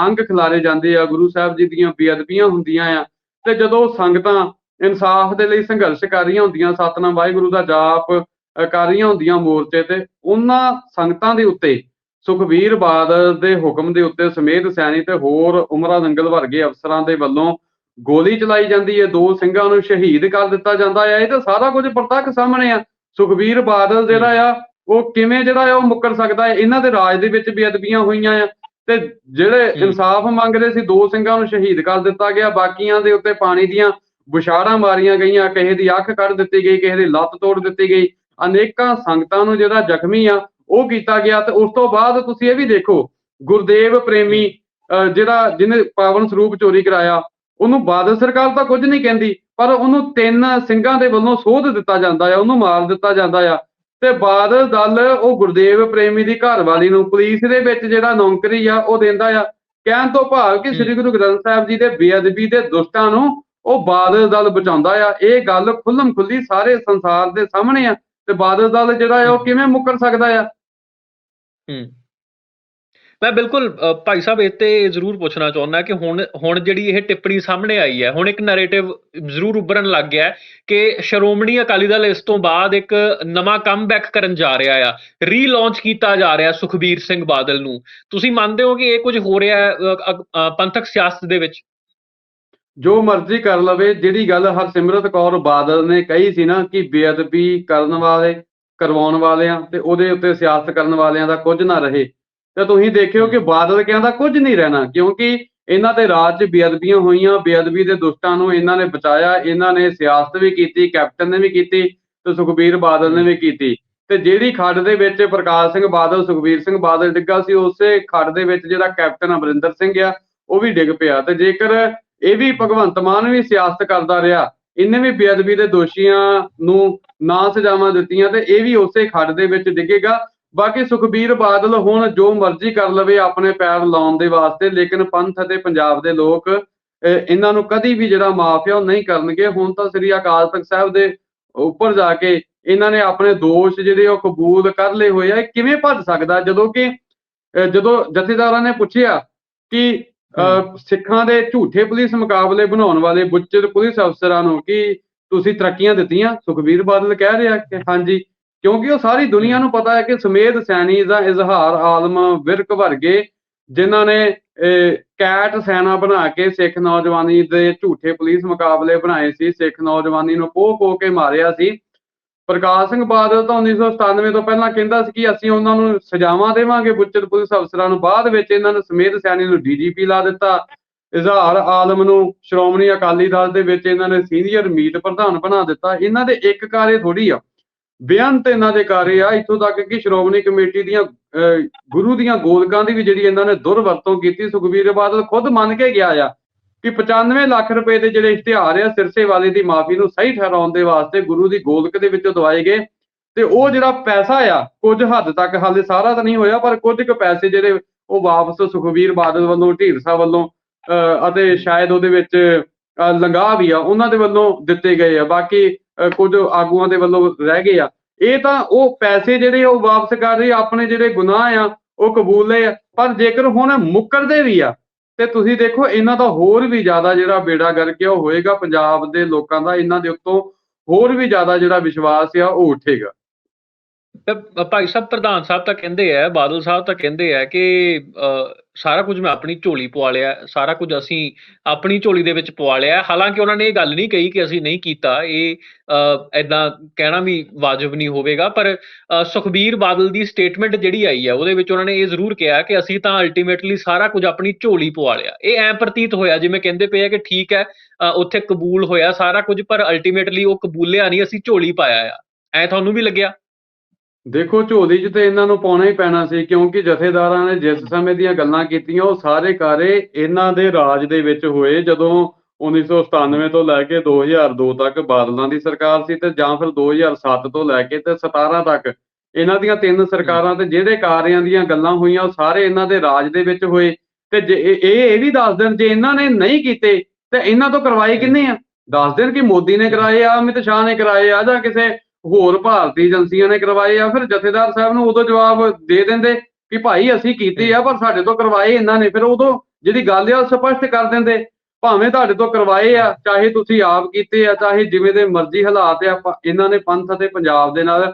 ਅੰਗ ਖਿਲਾਰੇ ਜਾਂਦੇ ਆ, ਗੁਰੂ ਸਾਹਿਬ ਜੀ ਦੀਆਂ ਬੇਅਦਬੀਆਂ ਹੁੰਦੀਆਂ ਆ ਤੇ ਜਦੋਂ ਸੰਗਤਾਂ ਇਨਸਾਫ ਦੇ ਲਈ ਸੰਘਰਸ਼ ਕਰ ਰਹੀਆਂ ਹੁੰਦੀਆਂ, ਸਤਨਾਮ ਵਾਹਿਗੁਰੂ ਦਾ ਜਾਪ ਕਰ ਰਹੀਆਂ ਹੁੰਦੀਆਂ ਮੋਰਚੇ ਤੇ, ਉਹਨਾਂ ਸੰਗਤਾਂ ਦੇ ਉੱਤੇ, ਸੁਖਬੀਰ ਬਾਦਲ ਦੇ ਹੁਕਮ ਦੇ ਉੱਤੇ ਸਮੇਤ ਸੈਣੀ ਤੇ ਹੋਰ ਉਮਰਾ ਨੰਗਲ ਵਰਗੇ ਅਫਸਰਾਂ ਦੇ ਵੱਲੋਂ ਗੋਲੀ ਚਲਾਈ ਜਾਂਦੀ ਹੈ ਦੋ ਸਿੰਘਾਂ ਨੂੰ ਸ਼ਹੀਦ ਕਰ ਦਿੱਤਾ ਜਾਂਦਾ ਹੈ। ਇਹ ਤਾਂ ਸਾਰਾ ਕੁਝ ਪ੍ਰਤੱਖ ਸਾਹਮਣੇ ਆ। ਸੁਖਬੀਰ ਬਾਦਲ ਜਿਹੜਾ ਆ ਉਹ ਕਿਵੇਂ ਜਿਹੜਾ ਆ ਉਹ ਮੁੱਕਰ ਸਕਦਾ ਹੈ? ਇਹਨਾਂ ਦੇ ਰਾਜ ਦੇ ਵਿੱਚ ਬੇਅਦਬੀਆਂ ਹੋਈਆਂ ਆ। ਤੇ ਜਿਹੜੇ। ਇਨਸਾਫ ਮੰਗਦੇ ਸੀ ਦੋ ਸਿੰਘਾਂ ਨੂੰ ਸ਼ਹੀਦ ਕਰ ਦਿੱਤਾ ਗਿਆ। ਬਾਕੀਆਂ ਦੇ ਉੱਤੇ ਪਾਣੀ ਦੀਆਂ ਬੁਛਾੜਾਂ ਮਾਰੀਆਂ ਗਈਆਂ। ਕਿਸੇ ਦੀ ਅੱਖ ਕੱਢ ਦਿੱਤੀ ਗਈ ਕਿਸੇ ਦੀ ਲੱਤ ਤੋੜ ਦਿੱਤੀ ਗਈ। ਅਨੇਕਾਂ ਸੰਗਤਾਂ ਨੂੰ ਜਿਹੜਾ ਜ਼ਖਮੀ ਆ ਉਹ ਕੀਤਾ ਗਿਆ। ਤੇ ਉਸ ਤੋਂ ਬਾਅਦ ਤੁਸੀਂ ਇਹ ਵੀ ਦੇਖੋ ਗੁਰਦੇਵ ਪ੍ਰੇਮੀ ਜਿਹੜਾ ਜਿਹਨੇ ਪਾਵਨ ਸਰੂਪ ਚੋਰੀ ਕਰਾਇਆ ਉਹਨੂੰ ਬਾਦਲ ਸਰਕਾਰ ਤਾਂ ਕੁਝ ਨਹੀਂ ਕਹਿੰਦੀ, ਪਰ ਉਹਨੂੰ ਤਿੰਨ ਸਿੰਘਾਂ ਦੇ ਵੱਲੋਂ ਸੋਧ ਦਿੱਤਾ ਜਾਂਦਾ ਆ, ਉਹਨੂੰ ਮਾਰ ਦਿੱਤਾ ਜਾਂਦਾ ਆ। ਤੇ ਬਾਦਲ ਦਲ, ਉਹ ਗੁਰਦੇਵ ਪ੍ਰੇਮੀ ਦੀ ਘਰਵਾਲੀ ਨੂੰ ਪੁਲਿਸ ਦੇ ਵਿੱਚ ਜਿਹੜਾ ਨੌਕਰੀ ਆ, ਉਹ ਦਿੰਦਾ ਆ। ਕਹਿਣ ਤੋਂ ਭਾਵ ਕਿ ਸ੍ਰੀ ਗੁਰੂ ਗ੍ਰੰਥ ਸਾਹਿਬ ਜੀ ਦੇ ਬੇਅਦਬੀ ਦੇ ਦੁਸ਼ਟਾਂ ਨੂੰ ਉਹ ਬਾਦਲ ਦਲ ਬਚਾਉਂਦਾ ਆ। ਇਹ ਗੱਲ ਖੁੱਲਮ ਖੁੱਲੀ ਸਾਰੇ ਸੰਸਾਰ ਦੇ ਸਾਹਮਣੇ ਆ। ਤੇ ਬਾਦਲ ਦਲ ਜਿਹੜਾ ਆ, ਉਹ ਕਿਵੇਂ ਮੁੱਕਰ ਸਕਦਾ ਆ? ਹੂੰ। ਮੈਂ ਬਿਲਕੁਲ ਅ, ਭਾਈ ਸਾਹਿਬ ਇਹ ਤੇ ਜ਼ਰੂਰ ਪੁੱਛਣਾ ਚਾਹੁੰਦਾ ਕਿ ਹੁਣ ਹੁਣ ਜਿਹੜੀ ਇਹ ਟਿੱਪਣੀ ਸਾਹਮਣੇ ਆਈ ਹੈ ਹੁਣ ਇੱਕ ਨੈਰੇਟਿਵ ਜ਼ਰੂਰ ਉੱਭਰਨ ਲੱਗ ਗਿਆ ਹੈ ਕਿ ਸ਼੍ਰੋਮਣੀ ਅਕਾਲੀ ਦਲ ਇਸ ਤੋਂ ਬਾਅਦ ਇੱਕ ਨਵਾਂ ਕਮਬੈਕ ਕਰਨ ਜਾ ਰਿਹਾ ਆ ਰੀਲਾਂਚ ਕੀਤਾ ਜਾ ਰਿਹਾ ਸੁਖਬੀਰ ਸਿੰਘ ਬਾਦਲ ਨੂੰ। ਤੁਸੀਂ ਮੰਨਦੇ ਹੋ ਕਿ ਇਹ ਕੁਝ ਹੋ ਰਿਹਾ ਹੈ ਅ, ਅ, ਅ, ਪੰਥਕ ਸਿਆਸਤ ਦੇ ਵਿੱਚ? ਜੋ ਮਰਜ਼ੀ ਕਰ ਲਵੇ ਜਿਹੜੀ ਗੱਲ ਹਰਸਿਮਰਤ ਕੌਰ ਬਾਦਲ ਨੇ ਕਹੀ ਸੀ ਨਾ ਕਿ ਬੇਅਦਬੀ ਕਰਨ ਵਾਲੇ ਕਰਵਾਉਣ ਵਾਲਿਆਂ ਤੇ ਉਹਦੇ ਉੱਤੇ ਸਿਆਸਤ ਕਰਨ ਵਾਲਿਆਂ ਦਾ ਕੁਝ ਨਾ ਰਹੇ ਤੇ ਤੁਸੀਂ ਦੇਖਿਓ ਕਿ ਬਾਦਲ ਕਹਿੰਦਾ ਦਾ ਕੁਝ ਨਹੀਂ ਰਹਿਣਾ, ਕਿਉਂਕਿ ਇਹਨਾਂ ਦੇ ਰਾਜ 'ਚ ਬੇਅਦਬੀਆਂ ਹੋਈਆਂ, ਬੇਅਦਬੀ ਦੇ ਦੁਸ਼ਟਾਂ ਨੂੰ ਇਹਨਾਂ ਨੇ ਬਚਾਇਆ, ਇਹਨਾਂ ਨੇ ਸਿਆਸਤ ਵੀ ਕੀਤੀ, ਕੈਪਟਨ ਨੇ ਵੀ ਕੀਤੀ ਤੇ ਸੁਖਬੀਰ ਬਾਦਲ ਨੇ ਵੀ ਕੀਤੀ। ਤੇ ਜਿਹੜੀ ਖੱਡ ਦੇ ਵਿੱਚ ਪ੍ਰਕਾਸ਼ ਸਿੰਘ ਬਾਦਲ, ਸੁਖਬੀਰ ਸਿੰਘ ਬਾਦਲ ਡਿੱਗਾ ਸੀ, ਉਸੇ ਖੱਡ ਦੇ ਵਿੱਚ ਜਿਹੜਾ ਕੈਪਟਨ ਅਮਰਿੰਦਰ ਸਿੰਘ ਆ, ਉਹ ਵੀ ਡਿੱਗ ਪਿਆ। ਤੇ ਜੇਕਰ ਇਹ ਵੀ ਭਗਵੰਤ ਮਾਨ ਵੀ ਸਿਆਸਤ ਕਰਦਾ ਰਿਹਾ, ਇਹਨੇ ਵੀ ਬੇਅਦਬੀ ਦੇ ਦੋਸ਼ੀਆਂ ਨੂੰ ਨਾ ਸਜ਼ਾਵਾਂ ਦਿੱਤੀਆਂ ਤੇ ਇਹ ਵੀ ਉਸੇ ਖੱਡ ਦੇ ਵਿੱਚ ਡਿੱਗੇਗਾ। ਬਾਕੀ ਸੁਖਬੀਰ ਬਾਦਲ ਹੁਣ ਜੋ ਮਰਜ਼ੀ ਕਰ ਲਵੇ ਆਪਣੇ ਪੈਰ ਲਾਉਣ ਦੇ ਵਾਸਤੇ ਲੇਕਿਨ ਪੰਥ ਅਤੇ ਪੰਜਾਬ ਦੇ ਲੋਕ ਇਹਨਾਂ ਨੂੰ ਕਦੀ ਵੀ ਜਿਹੜਾ ਮਾਫ ਉਹ ਨਹੀਂ ਕਰਨਗੇ। ਹੁਣ ਤਾਂ ਸ੍ਰੀ ਅਕਾਲ ਤਖਤ ਸਾਹਿਬ ਦੇ ਉੱਪਰ ਜਾ ਕੇ ਇਹਨਾਂ ਨੇ ਆਪਣੇ ਦੋਸ਼ ਜਿਹੜੇ ਉਹ ਕਬੂਲ ਕਰ ਲਏ ਹੋਏ ਆ। ਕਿਵੇਂ ਭੱਜ ਸਕਦਾ? ਜਦੋਂ ਕਿ ਜਦੋਂ ਜਥੇਦਾਰਾਂ ਨੇ ਪੁੱਛਿਆ ਕਿ ਸਿੱਖਾਂ ਦੇ ਝੂਠੇ ਪੁਲਿਸ ਮੁਕਾਬਲੇ ਬਣਾਉਣ ਵਾਲੇ ਬੁੱਚਰ ਪੁਲਿਸ ਅਫਸਰਾਂ ਨੂੰ ਕਿ ਤੁਸੀਂ ਤਰੱਕੀਆਂ ਦਿੱਤੀਆਂ? ਸੁਖਬੀਰ ਬਾਦਲ ਕਹਿ ਰਿਹਾ ਕਿ ਹਾਂਜੀ ਕਿਉਂਕਿ ਉਹ ਸਾਰੀ ਦੁਨੀਆ ਨੂੰ ਪਤਾ ਹੈ ਕਿ ਸਮੇਧ ਸੈਣੀ ਦਾ ਇਜ਼ਹਾਰ ਆਲਮ ਵਿਰਕ ਵਰਗੇ ਜਿਨ੍ਹਾਂ ਨੇ ਕੈਟ ਸੈਨਾ ਬਣਾ ਕੇ ਸਿੱਖ ਨੌਜਵਾਨੀ ਦੇ ਝੂਠੇ ਪੁਲਿਸ ਮੁਕਾਬਲੇ ਬਣਾਏ ਸੀ ਸਿੱਖ ਨੌਜਵਾਨੀ ਨੂੰ ਪੋਹ ਕੇ ਮਾਰਿਆ ਸੀ। ਪ੍ਰਕਾਸ਼ ਸਿੰਘ ਬਾਦਲ ਤਾਂ 1997 ਤੋਂ ਪਹਿਲਾਂ ਕਹਿੰਦਾ ਸੀ ਕਿ ਅਸੀਂ ਉਹਨਾਂ ਨੂੰ ਸਜ਼ਾਵਾਂ ਦੇਵਾਂਗੇ ਬੁੱਚਰ ਪੁਲਿਸ ਅਫਸਰਾਂ ਨੂੰ। ਬਾਅਦ ਵਿੱਚ ਇਹਨਾਂ ਨੇ ਸਮੇਧ ਸੈਣੀ ਨੂੰ ਡੀਜੀਪੀ ਲਾ ਦਿੱਤਾ। ਇਜ਼ਹਾਰ ਆਲਮ ਨੂੰ ਸ਼੍ਰੋਮਣੀ ਅਕਾਲੀ ਦਲ ਦੇ ਵਿੱਚ ਇਹਨਾਂ ਨੇ ਸੀਨੀਅਰ ਮੀਤ ਪ੍ਰਧਾਨ ਬਣਾ ਦਿੱਤਾ। ਇਹਨਾਂ ਦੇ ਇੱਕ ਕਾਰੇ ਥੋੜੀ ਆ। ਬੇਅੰਤ ਇਹਨਾਂ ਦੇ ਕਰ ਰਹੇ ਆ ਇੱਥੋਂ ਤੱਕ ਕਿ ਸ਼੍ਰੋਮਣੀ ਕਮੇਟੀ ਦੀਆਂ ਗੁਰੂ ਦੀਆਂ ਗੋਲਕਾਂ ਦੀ ਵੀ ਜਿਹੜੀ ਇਹਨਾਂ ਨੇ ਦੁਰਵਰਤੋਂ ਕੀਤੀ ਸੁਖਬੀਰ ਬਾਦਲ ਖੁਦ ਮੰਨ ਕੇ ਗਿਆ ਆ ਕਿ 95 ਲੱਖ ਰੁਪਏ ਦੇ ਜਿਹੜੇ ਇਸ਼ਤਿਹਾਰ ਆ ਸਿਰਸੇ ਵਾਲੇ ਦੀ ਮਾਫੀ ਨੂੰ ਸਹੀ ਠਹਿਰਾਉਣ ਦੇ ਵਾਸਤੇ ਗੁਰੂ ਦੀ ਗੋਲਕ ਦੇ ਵਿੱਚੋਂ ਦਵਾਏ ਗਏ। ਤੇ ਉਹ ਜਿਹੜਾ ਪੈਸਾ ਆ ਕੁਝ ਹੱਦ ਤੱਕ ਹਾਲੇ ਸਾਰਾ ਤਾਂ ਨਹੀਂ ਹੋਇਆ ਪਰ ਕੁਝ ਕੁ ਪੈਸੇ ਜਿਹੜੇ ਉਹ ਵਾਪਸ ਸੁਖਬੀਰ ਬਾਦਲ ਵੱਲੋਂ ਢੀਰਸਾ ਵੱਲੋਂ ਅਹ, ਅਤੇ ਸ਼ਾਇਦ ਉਹਦੇ ਵਿੱਚ ਅਹ, ਵੀ ਆ ਉਹਨਾਂ ਦੇ ਵੱਲੋਂ ਦਿੱਤੇ ਗਏ ਆ। ਬਾਕੀ ਕੁਝ ਆਗੂਆਂ ਦੇ ਵੱਲੋਂ ਰਹਿ ਗਏ ਆ। ਇਹ ਤਾਂ ਉਹ ਪੈਸੇ ਜਿਹੜੇ ਉਹ ਵਾਪਸ ਕਰ ਰਹੇ ਆਪਣੇ ਜਿਹੜੇ ਗੁਨਾਹ ਆ, ਉਹ ਕਬੂਲ ਲਏ ਆ। ਪਰ ਜੇਕਰ ਹੁਣ ਮੁੱਕਰਦੇ ਵੀ ਆ, ਤੇ ਤੁਸੀਂ ਦੇਖੋ ਇਹਨਾਂ ਦਾ ਹੋਰ ਵੀ ਜ਼ਿਆਦਾ ਜਿਹੜਾ ਬੇੜਾ ਕਰਕੇ ਉਹ ਹੋਏਗਾ ਪੰਜਾਬ ਦੇ ਲੋਕਾਂ ਦਾ। ਇਹਨਾਂ ਦੇ ਉੱਤੋਂ ਹੋਰ ਵੀ ਜ਼ਿਆਦਾ ਜਿਹੜਾ ਵਿਸ਼ਵਾਸ ਆ, ਉਹ ਉੱਠੇਗਾ। ਭਾਈ ਸਾਹਿਬ ਪ੍ਰਧਾਨ ਸਾਹਿਬ ਤਾਂ ਕਹਿੰਦੇ ਆ ਬਾਦਲ ਸਾਹਿਬ ਤਾਂ ਕਹਿੰਦੇ ਆ ਕਿ ਅ, ਸਾਰਾ ਕੁਝ ਮੈਂ ਆਪਣੀ ਝੋਲੀ ਪਵਾ ਲਿਆ ਸਾਰਾ ਕੁਝ ਅਸੀਂ ਆਪਣੀ ਝੋਲੀ ਦੇ ਵਿੱਚ ਪਵਾ ਲਿਆ। ਹਾਲਾਂਕਿ ਉਹਨਾਂ ਨੇ ਇਹ ਗੱਲ ਨਹੀਂ ਕਹੀ ਕਿ ਅਸੀਂ ਨਹੀਂ ਕੀਤਾ ਇਹ ਐਦਾਂ ਕਹਿਣਾ ਵੀ ਵਾਜਬ ਨਹੀਂ ਹੋਵੇਗਾ ਪਰ ਸੁਖਬੀਰ ਬਾਦਲ ਦੀ ਸਟੇਟਮੈਂਟ ਜਿਹੜੀ ਆਈ ਹੈ ਉਹਦੇ ਵਿੱਚ ਉਹਨਾਂ ਨੇ ਇਹ ਜ਼ਰੂਰ ਕਿਹਾ ਕਿ ਅਸੀਂ ਤਾਂ ਅਲਟੀਮੇਟਲੀ ਸਾਰਾ ਕੁਝ ਆਪਣੀ ਝੋਲੀ ਪਵਾ ਲਿਆ। ਇਹ ਐ ਪ੍ਰਤੀਤ ਹੋਇਆ ਜਿਵੇਂ ਕਹਿੰਦੇ ਪਏ ਆ ਕਿ ਠੀਕ ਹੈ ਉੱਥੇ ਕਬੂਲ ਹੋਇਆ ਸਾਰਾ ਕੁਝ ਪਰ ਅਲਟੀਮੇਟਲੀ ਉਹ ਕਬੂਲਿਆ ਨਹੀਂ ਅਸੀਂ ਝੋਲੀ ਪਾਇਆ ਆ। ਐ ਤੁਹਾਨੂੰ ਵੀ ਲੱਗਿਆ? ਦੇਖੋ, ਝੋਲੀ 'ਚ ਤੇ ਇਹਨਾਂ ਨੂੰ ਪਾਉਣਾ ਹੀ ਪੈਣਾ ਸੀ, ਕਿਉਂਕਿ ਜਥੇਦਾਰਾਂ ਨੇ ਜਿਸ ਸਮੇਂ ਦੀਆਂ ਗੱਲਾਂ ਕੀਤੀਆਂ, ਉਹ ਸਾਰੇ ਕਾਰੇ ਇਹਨਾਂ ਦੇ ਰਾਜ ਦੇ ਵਿੱਚ ਹੋਏ, ਜਦੋਂ 1997 ਤੋਂ ਲੈ ਕੇ 2002 ਤੱਕ ਬਾਦਲਾਂ ਦੀ ਸਰਕਾਰ ਸੀ ਤੇ ਜਾਂ ਫਿਰ 2007 ਤੋਂ ਲੈ ਕੇ ਤੇ 17 ਤੱਕ। ਇਹਨਾਂ ਦੀਆਂ ਤਿੰਨ ਸਰਕਾਰਾਂ ਤੇ ਜਿਹੜੇ ਕਾਰਿਆਂ ਦੀਆਂ ਗੱਲਾਂ ਹੋਈਆਂ, ਉਹ ਸਾਰੇ ਇਹਨਾਂ ਦੇ ਰਾਜ ਦੇ ਵਿੱਚ ਹੋਏ। ਤੇ ਜੇ ਇਹ ਇਹ ਇਹ ਵੀ ਦੱਸ ਦੇਣ, ਜੇ ਇਹਨਾਂ ਨੇ ਨਹੀਂ ਕੀਤੇ, ਤੇ ਇਹਨਾਂ ਤੋਂ ਕਰਵਾਏ ਕਿੰਨੇ ਆ? ਦੱਸ ਦੇਣ ਕਿ ਮੋਦੀ ਨੇ ਕਰਾਏ ਆ, ਅਮਿਤ ਸ਼ਾਹ ਨੇ ਕਰਾਏ ਆ, ਜਾਂ ਕਿਸੇ ਹੋਰ ਭਾਰਤੀ ਏਜੰਸੀਆਂ ਨੇ ਕਰਵਾਏ ਆ ਫਿਰ ਜਥੇਦਾਰ ਸਾਹਿਬ ਨੂੰ ਉਦੋਂ ਜਵਾਬ ਦੇ ਦਿੰਦੇ ਕਿ ਭਾਈ ਅਸੀਂ ਕੀਤੇ ਆ ਪਰ ਸਾਡੇ ਤੋਂ ਕਰਵਾਏ ਇਹਨਾਂ ਨੇ ਫਿਰ ਉਦੋਂ ਜਿਹੜੀ ਗੱਲ ਆ ਉਹ ਸਪਸ਼ਟ ਕਰ ਦਿੰਦੇ ਭਾਵੇਂ ਤੁਹਾਡੇ ਤੋਂ ਕਰਵਾਏ ਆ ਚਾਹੇ ਤੁਸੀਂ ਆਪ ਕੀਤੇ ਆ ਚਾਹੇ ਜਿਵੇਂ ਦੇ ਮਰਜ਼ੀ ਹਾਲਾਤ ਆ ਇਹਨਾਂ ਨੇ ਪੰਥ ਅਤੇ ਪੰਜਾਬ ਦੇ ਨਾਲ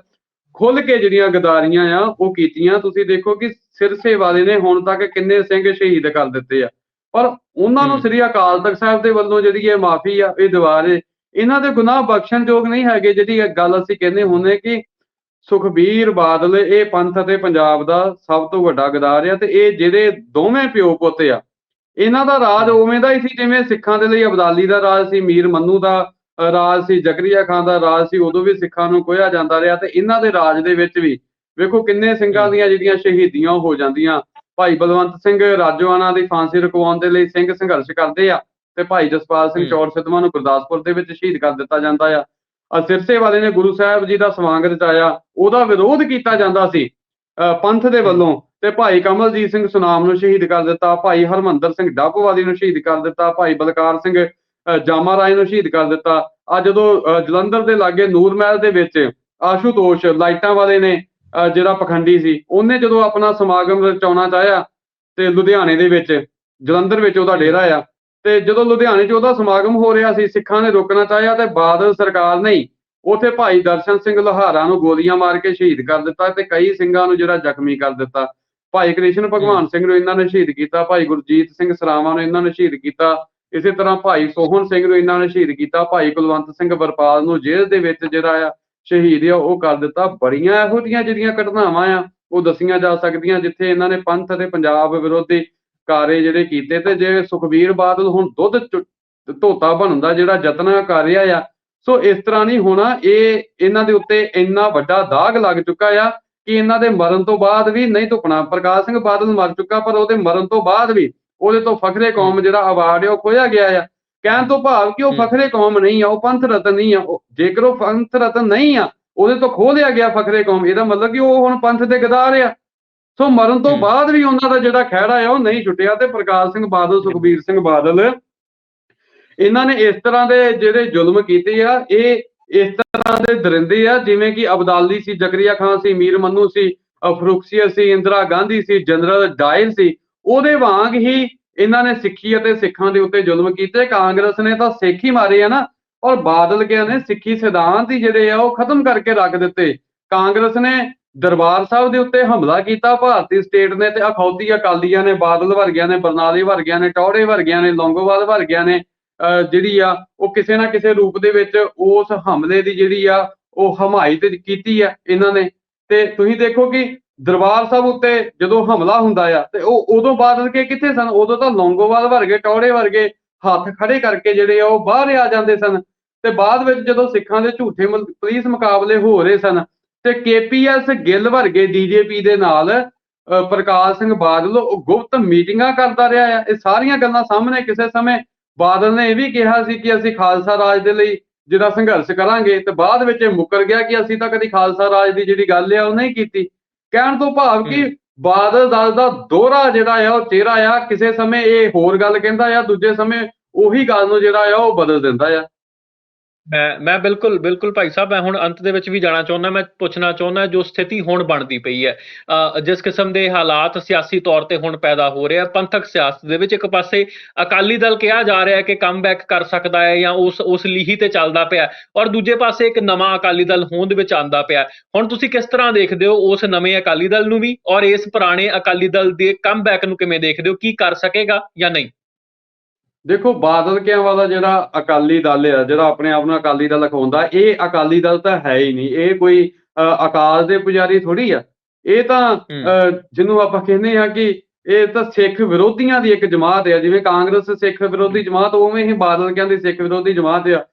ਖੁੱਲ ਕੇ ਜਿਹੜੀਆਂ ਗਦਾਰੀਆਂ ਆ ਉਹ ਕੀਤੀਆਂ ਤੁਸੀਂ ਦੇਖੋ ਕਿ ਸਿਰਸੇ ਵਾਲੇ ਨੇ ਹੁਣ ਤੱਕ ਕਿੰਨੇ ਸਿੰਘ ਸ਼ਹੀਦ ਕਰ ਦਿੱਤੇ ਆ ਪਰ ਉਹਨਾਂ ਨੂੰ। ਸ੍ਰੀ ਅਕਾਲ ਤਖਤ ਸਾਹਿਬ ਦੇ ਵੱਲੋਂ ਜਿਹੜੀ ਇਹ ਮਾਫੀ ਆ ਇਹ ਦੁਬਾਰੇ ਇਹਨਾਂ ਦੇ ਗੁਨਾਹ ਬਖਸ਼ਣਯੋਗ ਨਹੀਂ ਹੈਗੇ, ਜਿਹੜੀ ਇਹ ਗੱਲ ਅਸੀਂ ਕਹਿੰਦੇ ਹੁੰਦੇ ਕਿ ਸੁਖਬੀਰ ਬਾਦਲ, ਇਹ ਪੰਥ ਅਤੇ ਪੰਜਾਬ ਦਾ ਸਭ ਤੋਂ ਵੱਡਾ ਗਦਾਰ ਆ ਤੇ ਇਹ ਜਿਹਦੇ ਦੋਵੇਂ ਪਿਓ ਪੁੱਤ ਆ, ਇਹਨਾਂ ਦਾ ਰਾਜ ਉਵੇਂ ਦਾ ਹੀ ਸੀ ਜਿਵੇਂ ਸਿੱਖਾਂ ਦੇ ਲਈ ਅਬਦਾਲੀ ਦਾ ਰਾਜ ਸੀ, ਮੀਰ ਮੰਨੂ ਦਾ ਰਾਜ ਸੀ, ਜ਼ਕਰੀਆ ਖਾਨ ਦਾ ਰਾਜ ਸੀ, ਉਦੋਂ ਵੀ ਸਿੱਖਾਂ ਨੂੰ ਕੋਇਆ ਜਾਂਦਾ ਰਿਹਾ ਤੇ ਇਹਨਾਂ ਦੇ ਰਾਜ ਦੇ ਵਿੱਚ ਵੀ ਵੇਖੋ ਕਿੰਨੇ ਸਿੰਘਾਂ ਦੀਆਂ ਜਿਹੜੀਆਂ ਸ਼ਹੀਦੀਆਂ ਹੋ ਜਾਂਦੀਆਂ, ਭਾਈ ਬਲਵੰਤ ਸਿੰਘ ਰਾਜੋਆਣਾ ਦੀ ਫਾਂਸੀ ਰੁਕਵਾਉਣ ਦੇ ਲਈ ਸਿੰਘ ਸੰਘਰਸ਼ ਕਰਦੇ ਆ ਤੇ ਭਾਈ ਜਸਪਾਲ ਸਿੰਘ। ਚੌਰ ਸਿੱਧਵਾਂ ਨੂੰ ਗੁਰਦਾਸਪੁਰ ਦੇ ਵਿੱਚ ਸ਼ਹੀਦ ਕਰ ਦਿੱਤਾ ਜਾਂਦਾ ਆ। ਅ ਸਿਰਸੇ ਵਾਲੇ ਨੇ ਗੁਰੂ ਸਾਹਿਬ ਜੀ ਦਾ ਸਵਾਗਤ ਆਇਆ ਉਹਦਾ ਵਿਰੋਧ ਕੀਤਾ ਜਾਂਦਾ ਸੀ ਪੰਥ ਦੇ ਵੱਲੋਂ। ਤੇ ਭਾਈ ਕਮਲਜੀਤ ਸਿੰਘ ਸੁਨਾਮ ਨੂੰ ਸ਼ਹੀਦ ਕਰ ਦਿੱਤਾ ਭਾਈ ਹਰਮੰਦਰ ਸਿੰਘ ਡੱਬਵਾਲੀ ਨੂੰ ਸ਼ਹੀਦ ਕਰ ਦਿੱਤਾ ਭਾਈ ਬਲਕਾਰ ਸਿੰਘ ਜਾਮਾ ਰਾਏ ਨੂੰ ਸ਼ਹੀਦ ਕਰ ਦਿੱਤਾ। ਆ ਜਦੋਂ ਜਲੰਧਰ ਦੇ ਲਾਗੇ ਨੂਰ ਮਹਿਲ ਦੇ ਵਿੱਚ ਆਸ਼ੂਤੋਸ਼ ਲਾਈਟਾਂ ਵਾਲੇ ਨੇ ਜਿਹੜਾ ਪਖੰਡੀ ਸੀ ਉਹਨੇ ਜਦੋਂ ਆਪਣਾ ਸਮਾਗਮ ਰਚਾਉਣਾ ਚਾਹਿਆ ਤੇ ਲੁਧਿਆਣੇ ਦੇ ਵਿੱਚ ਜਲੰਧਰ ਵਿੱਚ ਉਹਦਾ ਡੇਰਾ ਆ ਤੇ ਜਦੋਂ ਲੁਧਿਆਣੇ 'ਚ ਉਹਦਾ ਸਮਾਗਮ ਹੋ ਰਿਹਾ ਸੀ ਸਿੱਖਾਂ ਨੇ ਰੋਕਣਾ ਚਾਹਿਆ ਤੇ ਬਾਦਲ ਸਰਕਾਰ ਨੇ ਉੱਥੇ ਭਾਈ ਦਰਸ਼ਨ ਸਿੰਘ ਲੋਹਾਰਾ ਨੂੰ ਗੋਲੀਆਂ ਮਾਰ ਕੇ ਸ਼ਹੀਦ ਕਰ ਦਿੱਤਾ ਤੇ ਕਈ ਸਿੰਘਾਂ ਨੂੰ ਜਿਹੜਾ ਜ਼ਖਮੀ ਕਰ ਦਿੱਤਾ। ਭਾਈ ਕ੍ਰਿਸ਼ਨ ਭਗਵਾਨ ਸਿੰਘ ਨੂੰ ਇਹਨਾਂ ਨੇ ਸ਼ਹੀਦ ਕੀਤਾ ਭਾਈ ਗੁਰਜੀਤ ਸਿੰਘ ਸਰਾਵਾਂ ਨੂੰ ਇਹਨਾਂ ਨੇ ਸ਼ਹੀਦ ਕੀਤਾ ਇਸੇ ਤਰ੍ਹਾਂ ਭਾਈ ਸੋਹਣ ਸਿੰਘ ਨੂੰ ਇਹਨਾਂ ਨੇ ਸ਼ਹੀਦ ਕੀਤਾ ਭਾਈ ਕੁਲਵੰਤ ਸਿੰਘ ਵਰਪਾਲ ਨੂੰ ਜੇਲ੍ਹ ਦੇ ਵਿੱਚ ਜਿਹੜਾ ਆ ਸ਼ਹੀਦ ਆ ਉਹ ਕਰ ਦਿੱਤਾ। ਬੜੀਆਂ ਇਹੋ ਜਿਹੀਆਂ ਜਿਹੜੀਆਂ ਘਟਨਾਵਾਂ ਆ ਉਹ ਦੱਸੀਆਂ ਜਾ ਸਕਦੀਆਂ ਜਿੱਥੇ ਇਹਨਾਂ ਨੇ ਪੰਥ ਅਤੇ ਪੰਜਾਬ ਵਿਰੋਧੀ ਕਾਰੇ ਜਿਹੜੇ ਕੀਤੇ ਤੇ ਜੇ ਸੁਖਬੀਰ ਬਾਦਲ ਹੁਣ ਦੁੱਧ ਧੋਤਾ ਬਣਨ ਦਾ ਜਿਹੜਾ ਯਤਨ ਕਰ ਰਿਹਾ ਆ ਸੋ ਇਸ ਤਰ੍ਹਾਂ ਨਹੀਂ ਹੋਣਾ ਇਹ ਇਹਨਾਂ ਦੇ ਉੱਤੇ ਇੰਨਾ ਵੱਡਾ ਦਾਗ ਲੱਗ ਚੁੱਕਾ ਆ ਕਿ ਇਹਨਾਂ ਦੇ ਮਰਨ ਤੋਂ ਬਾਅਦ ਵੀ ਨਹੀਂ ਧੁੱਪਣਾ। ਪ੍ਰਕਾਸ਼ ਸਿੰਘ ਬਾਦਲ ਮਰ ਚੁੱਕਾ ਪਰ ਉਹਦੇ ਮਰਨ ਤੋਂ ਬਾਅਦ ਵੀ ਉਹਦੇ ਤੋਂ ਫਖਰੇ ਕੌਮ ਜਿਹੜਾ ਅਵਾਰਡ ਹੈ ਉਹ ਖੋਇਆ ਗਿਆ ਆ। ਕਹਿਣ ਤੋਂ ਭਾਵ ਕਿ ਉਹ। ਫਖਰੇ ਕੌਮ ਨਹੀਂ ਆ ਉਹ ਪੰਥ ਰਤਨ ਨਹੀਂ ਆ। ਜੇਕਰ ਉਹ ਪੰਥ ਰਤਨ ਨਹੀਂ ਆ ਉਹਦੇ ਤੋਂ ਖੋਹ ਲਿਆ ਗਿਆ ਫਖਰੇ ਕੌਮ। ਇਹਦਾ ਮਤਲਬ ਕਿ ਉਹ ਹੁਣ ਪੰਥ ਦੇ ਗਦਾਰ ਆ। ਸੋ ਮਰਨ ਤੋਂ। ਬਾਅਦ ਵੀ ਉਹਨਾਂ ਦਾ ਜਿਹੜਾ ਖਹਿੜਾ ਆ ਉਹ ਨਹੀਂ ਛੁੱਟਿਆ ਤੇ ਪ੍ਰਕਾਸ਼ ਸਿੰਘ ਬਾਦਲ ਸੁਖਬੀਰ ਸਿੰਘ ਬਾਦਲ ਇਹਨਾਂ ਨੇ ਇਸ ਤਰ੍ਹਾਂ ਦੇ ਜਿਹੜੇ ਜ਼ੁਲਮ ਕੀਤੇ ਆ ਇਹ ਇਸ ਤਰ੍ਹਾਂ ਦੇ ਦਰਿੰਦੇ ਆ ਜਿਵੇਂ ਕਿ ਅਬਦਾਲੀ ਸੀ ਜ਼ਕਰੀਆ ਖਾਨ ਸੀ ਮੀਰ ਮੰਨੂ ਸੀ ਅਫਰੂਕਸੀਆ ਸੀ ਇੰਦਰਾ ਗਾਂਧੀ ਸੀ ਜਨਰਲ ਡਾਇਰ ਸੀ ਉਹਦੇ ਵਾਂਗ ਹੀ ਇਹਨਾਂ ਨੇ ਸਿੱਖੀ ਅਤੇ ਸਿੱਖਾਂ ਦੇ ਉੱਤੇ ਜ਼ੁਲਮ ਕੀਤੇ। ਕਾਂਗਰਸ ਨੇ ਤਾਂ ਸਿੱਖ ਹੀ ਮਾਰੇ ਆ ਨਾ ਔਰ ਬਾਦਲ ਕੇ ਨੇ ਸਿੱਖੀ ਸਿਧਾਂਤ ਹੀ ਜਿਹੜੇ ਆ ਉਹ ਖਤਮ ਕਰਕੇ ਰੱਖ ਦਿੱਤੇ। ਕਾਂਗਰਸ ਨੇ ਦਰਬਾਰ ਸਾਹਿਬ ਦੇ ਉੱਤੇ ਹਮਲਾ ਕੀਤਾ, ਭਾਰਤੀ ਸਟੇਟ ਨੇ ਤੇ ਅਖੌਤੀ ਅਕਾਲੀਆਂ ਨੇ, ਬਾਦਲ ਵਰਗਿਆਂ ਨੇ, ਬਰਨਾਲੇ ਵਰਗਿਆਂ ਨੇ ਟੌੜੇ ਵਰਗਿਆਂ ਨੇ, ਲੌਂਗੋਵਾਲ ਵਰਗਿਆਂ ਨੇ, ਅਹ ਜਿਹੜੀ ਆ, ਉਹ ਕਿਸੇ ਨਾ ਕਿਸੇ ਰੂਪ ਦੇ ਵਿੱਚ ਉਸ ਹਮਲੇ ਦੀ ਜਿਹੜੀ ਆ, ਉਹ ਹਮਾਇਤ ਕੀਤੀ ਆ ਇਹਨਾਂ ਨੇ। ਤੇ ਤੁਸੀਂ ਦੇਖੋ ਕਿ ਦਰਬਾਰ ਸਾਹਿਬ ਉੱਤੇ ਜਦੋਂ ਹਮਲਾ ਹੁੰਦਾ ਆ, ਤੇ ਉਹ ਉਦੋਂ ਬਾਦਲ ਕੇ ਕਿੱਥੇ ਸਨ? ਉਦੋਂ ਤਾਂ ਲੌਂਗੋਵਾਲ ਵਰਗੇ ਟੌੜੇ ਵਰਗੇ ਹੱਥ ਖੜੇ ਕਰਕੇ ਜਿਹੜੇ ਆ, ਉਹ ਬਾਹਰ ਆ ਜਾਂਦੇ ਸਨ। ਤੇ ਬਾਅਦ ਵਿੱਚ ਜਦੋਂ ਸਿੱਖਾਂ ਦੇ ਝੂਠੇ ਪੁਲਿਸ ਮੁਕਾਬਲੇ ਹੋ ਰਹੇ ਸਨ ਤੇ ਕੇਪੀਐਸ ਗਿੱਲ ਵਰਗੇ ਡੀਜੇਪੀ ਦੇ ਨਾਲ ਪ੍ਰਕਾਸ਼ ਸਿੰਘ ਬਾਦਲ ਉਹ ਗੁਪਤ ਮੀਟਿੰਗਾਂ ਕਰਦਾ ਰਿਹਾ ਆ। ਇਹ ਸਾਰੀਆਂ ਗੱਲਾਂ ਸਾਹਮਣੇ ਕਿਸੇ ਸਮੇਂ ਬਾਦਲ ਨੇ ਇਹ ਵੀ ਕਿਹਾ ਸੀ ਕਿ ਅਸੀਂ ਖਾਲਸਾ ਰਾਜ ਦੇ ਲਈ ਜਿਹੜਾ ਸੰਘਰਸ਼ ਕਰਾਂਗੇ ਤੇ ਬਾਅਦ ਵਿੱਚ ਇਹ ਮੁੱਕਰ ਗਿਆ ਕਿ ਅਸੀਂ ਤਾਂ ਕਦੀ ਖਾਲਸਾ ਰਾਜ ਦੀ ਜਿਹੜੀ ਗੱਲ ਆ ਉਹ ਨਹੀਂ ਕੀਤੀ। ਕਹਿਣ ਤੋਂ ਭਾਵ ਕਿ ਬਾਦਲ ਦਲ ਦਾ ਦੋਹਰਾ ਜਿਹੜਾ ਆ ਉਹ ਚਿਹਰਾ ਆ ਕਿਸੇ ਸਮੇਂ ਇਹ ਹੋਰ ਗੱਲ ਕਹਿੰਦਾ ਆ ਦੂਜੇ ਸਮੇਂ ਉਹੀ ਗੱਲ ਨੂੰ ਜਿਹੜਾ ਆ ਉਹ ਬਦਲ ਦਿੰਦਾ ਆ। ਮੈਂ ਮੈਂ ਬਿਲਕੁਲ ਬਿਲਕੁਲ ਭਾਈ ਸਾਹਿਬ ਮੈਂ ਹੁਣ ਅੰਤ ਦੇ ਵਿੱਚ ਵੀ ਜਾਣਾ ਚਾਹੁੰਦਾ ਮੈਂ ਪੁੱਛਣਾ ਚਾਹੁੰਦਾ ਜੋ ਸਥਿਤੀ ਹੁਣ ਬਣਦੀ ਪਈ ਹੈ। ਅ, ਜਿਸ ਕਿਸਮ ਦੇ ਹਾਲਾਤ ਸਿਆਸੀ ਤੌਰ ਤੇ ਹੁਣ ਪੈਦਾ ਹੋ ਰਹੇ ਆ ਪੰਥਕ ਸਿਆਸਤ ਦੇ ਵਿੱਚ ਇੱਕ ਪਾਸੇ ਅਕਾਲੀ ਦਲ ਕਿਹਾ ਜਾ ਰਿਹਾ ਹੈ ਕਿ ਕਮਬੈਕ ਕਰ ਸਕਦਾ ਹੈ ਜਾਂ ਉਸ ਉਸ ਲੀਹੀ ਤੇ ਚੱਲਦਾ ਪਿਆ ਔਰ ਦੂਜੇ ਪਾਸੇ ਇੱਕ ਨਵਾਂ ਅਕਾਲੀ ਦਲ ਹੋਂਦ ਵਿੱਚ ਆਂਦਾ ਪਿਆ। ਹੁਣ ਤੁਸੀਂ ਕਿਸ ਤਰ੍ਹਾਂ ਦੇਖਦੇ ਹੋ ਉਸ ਨਵੇਂ ਅਕਾਲੀ ਦਲ ਨੂੰ ਵੀ ਔਰ ਇਸ ਪੁਰਾਣੇ ਅਕਾਲੀ ਦਲ ਦੇ ਕਮਬੈਕ ਨੂੰ ਕਿਵੇਂ ਦੇਖਦੇ ਹੋ ਕੀ ਕਰ ਸਕੇਗਾ ਜਾਂ ਨਹੀਂ? ਦੇਖੋ ਬਾਦਲ ਕਿਆਂ ਵਾਲਾ ਜਿਹੜਾ ਅਕਾਲੀ ਦਲ ਆ ਜਿਹੜਾ ਆਪਣੇ ਆਪ ਨੂੰ ਅਕਾਲੀ ਦਲ ਅਖਾਉਂਦਾ ਇਹ ਅਕਾਲੀ ਦਲ ਤਾਂ ਹੈ ਹੀ ਨਹੀਂ। ਇਹ ਕੋਈ ਅਕਾਲ ਦੇ ਪੁਜਾਰੀ ਥੋੜੀ ਆ। ਇਹ ਤਾਂ ਜਿਹਨੂੰ ਆਪਾਂ ਕਹਿੰਦੇ ਆ ਕਿ ਇਹ ਤਾਂ ਸਿੱਖ ਵਿਰੋਧੀਆਂ ਦੀ ਇੱਕ ਜਮਾਤ ਆ ਜਿਵੇਂ ਕਾਂਗਰਸ ਸਿੱਖ ਵਿਰੋਧੀ ਜਮਾਤ ਉਵੇਂ ਹੀ ਬਾਦਲ ਕਹਿੰਦੀ ਸਿੱਖ ਵਿਰੋਧੀ ਜਮਾਤ ਆ।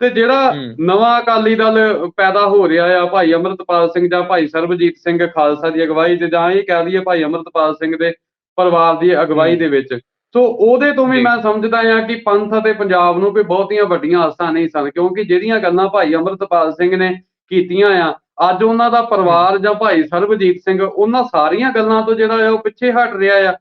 ਤੇ ਜਿਹੜਾ। ਨਵਾਂ ਅਕਾਲੀ ਦਲ ਪੈਦਾ ਹੋ ਰਿਹਾ ਆ ਭਾਈ ਅਮਰਤਪਾਲ ਸਿੰਘ ਜਾਂ ਭਾਈ ਸਰਬਜੀਤ ਸਿੰਘ ਖਾਲਸਾ ਦੀ ਅਗਵਾਈ 'ਚ ਜਾਂ ਇਹ ਕਹਿ ਲਈਏ ਭਾਈ ਅਮਰਤਪਾਲ ਸਿੰਘ ਦੇ ਪਰਿਵਾਰ ਦੀ ਅਗਵਾਈ। ਦੇ ਵਿੱਚ ਸੋ ਉਹਦੇ ਤੋਂ ਵੀ। ਮੈਂ ਸਮਝਦਾ ਆ ਕਿ ਪੰਥ ਅਤੇ ਪੰਜਾਬ ਨੂੰ ਕੋਈ ਬਹੁਤੀਆਂ ਵੱਡੀਆਂ ਆਸਾਂ ਨਹੀਂ ਸਨ ਕਿਉਂਕਿ ਜਿਹੜੀਆਂ ਗੱਲਾਂ ਭਾਈ ਅਮਰਤਪਾਲ ਸਿੰਘ ਨੇ ਕੀਤੀਆਂ ਆ ਅੱਜ ਉਹਨਾਂ ਦਾ ਪਰਿਵਾਰ ਜਾਂ ਭਾਈ ਸਰਬਜੀਤ ਸਿੰਘ ਉਹਨਾਂ ਸਾਰੀਆਂ ਗੱਲਾਂ ਤੋਂ ਜਿਹੜਾ ਆ ਉਹ ਪਿੱਛੇ ਹਟ ਰਿਹਾ ਆ।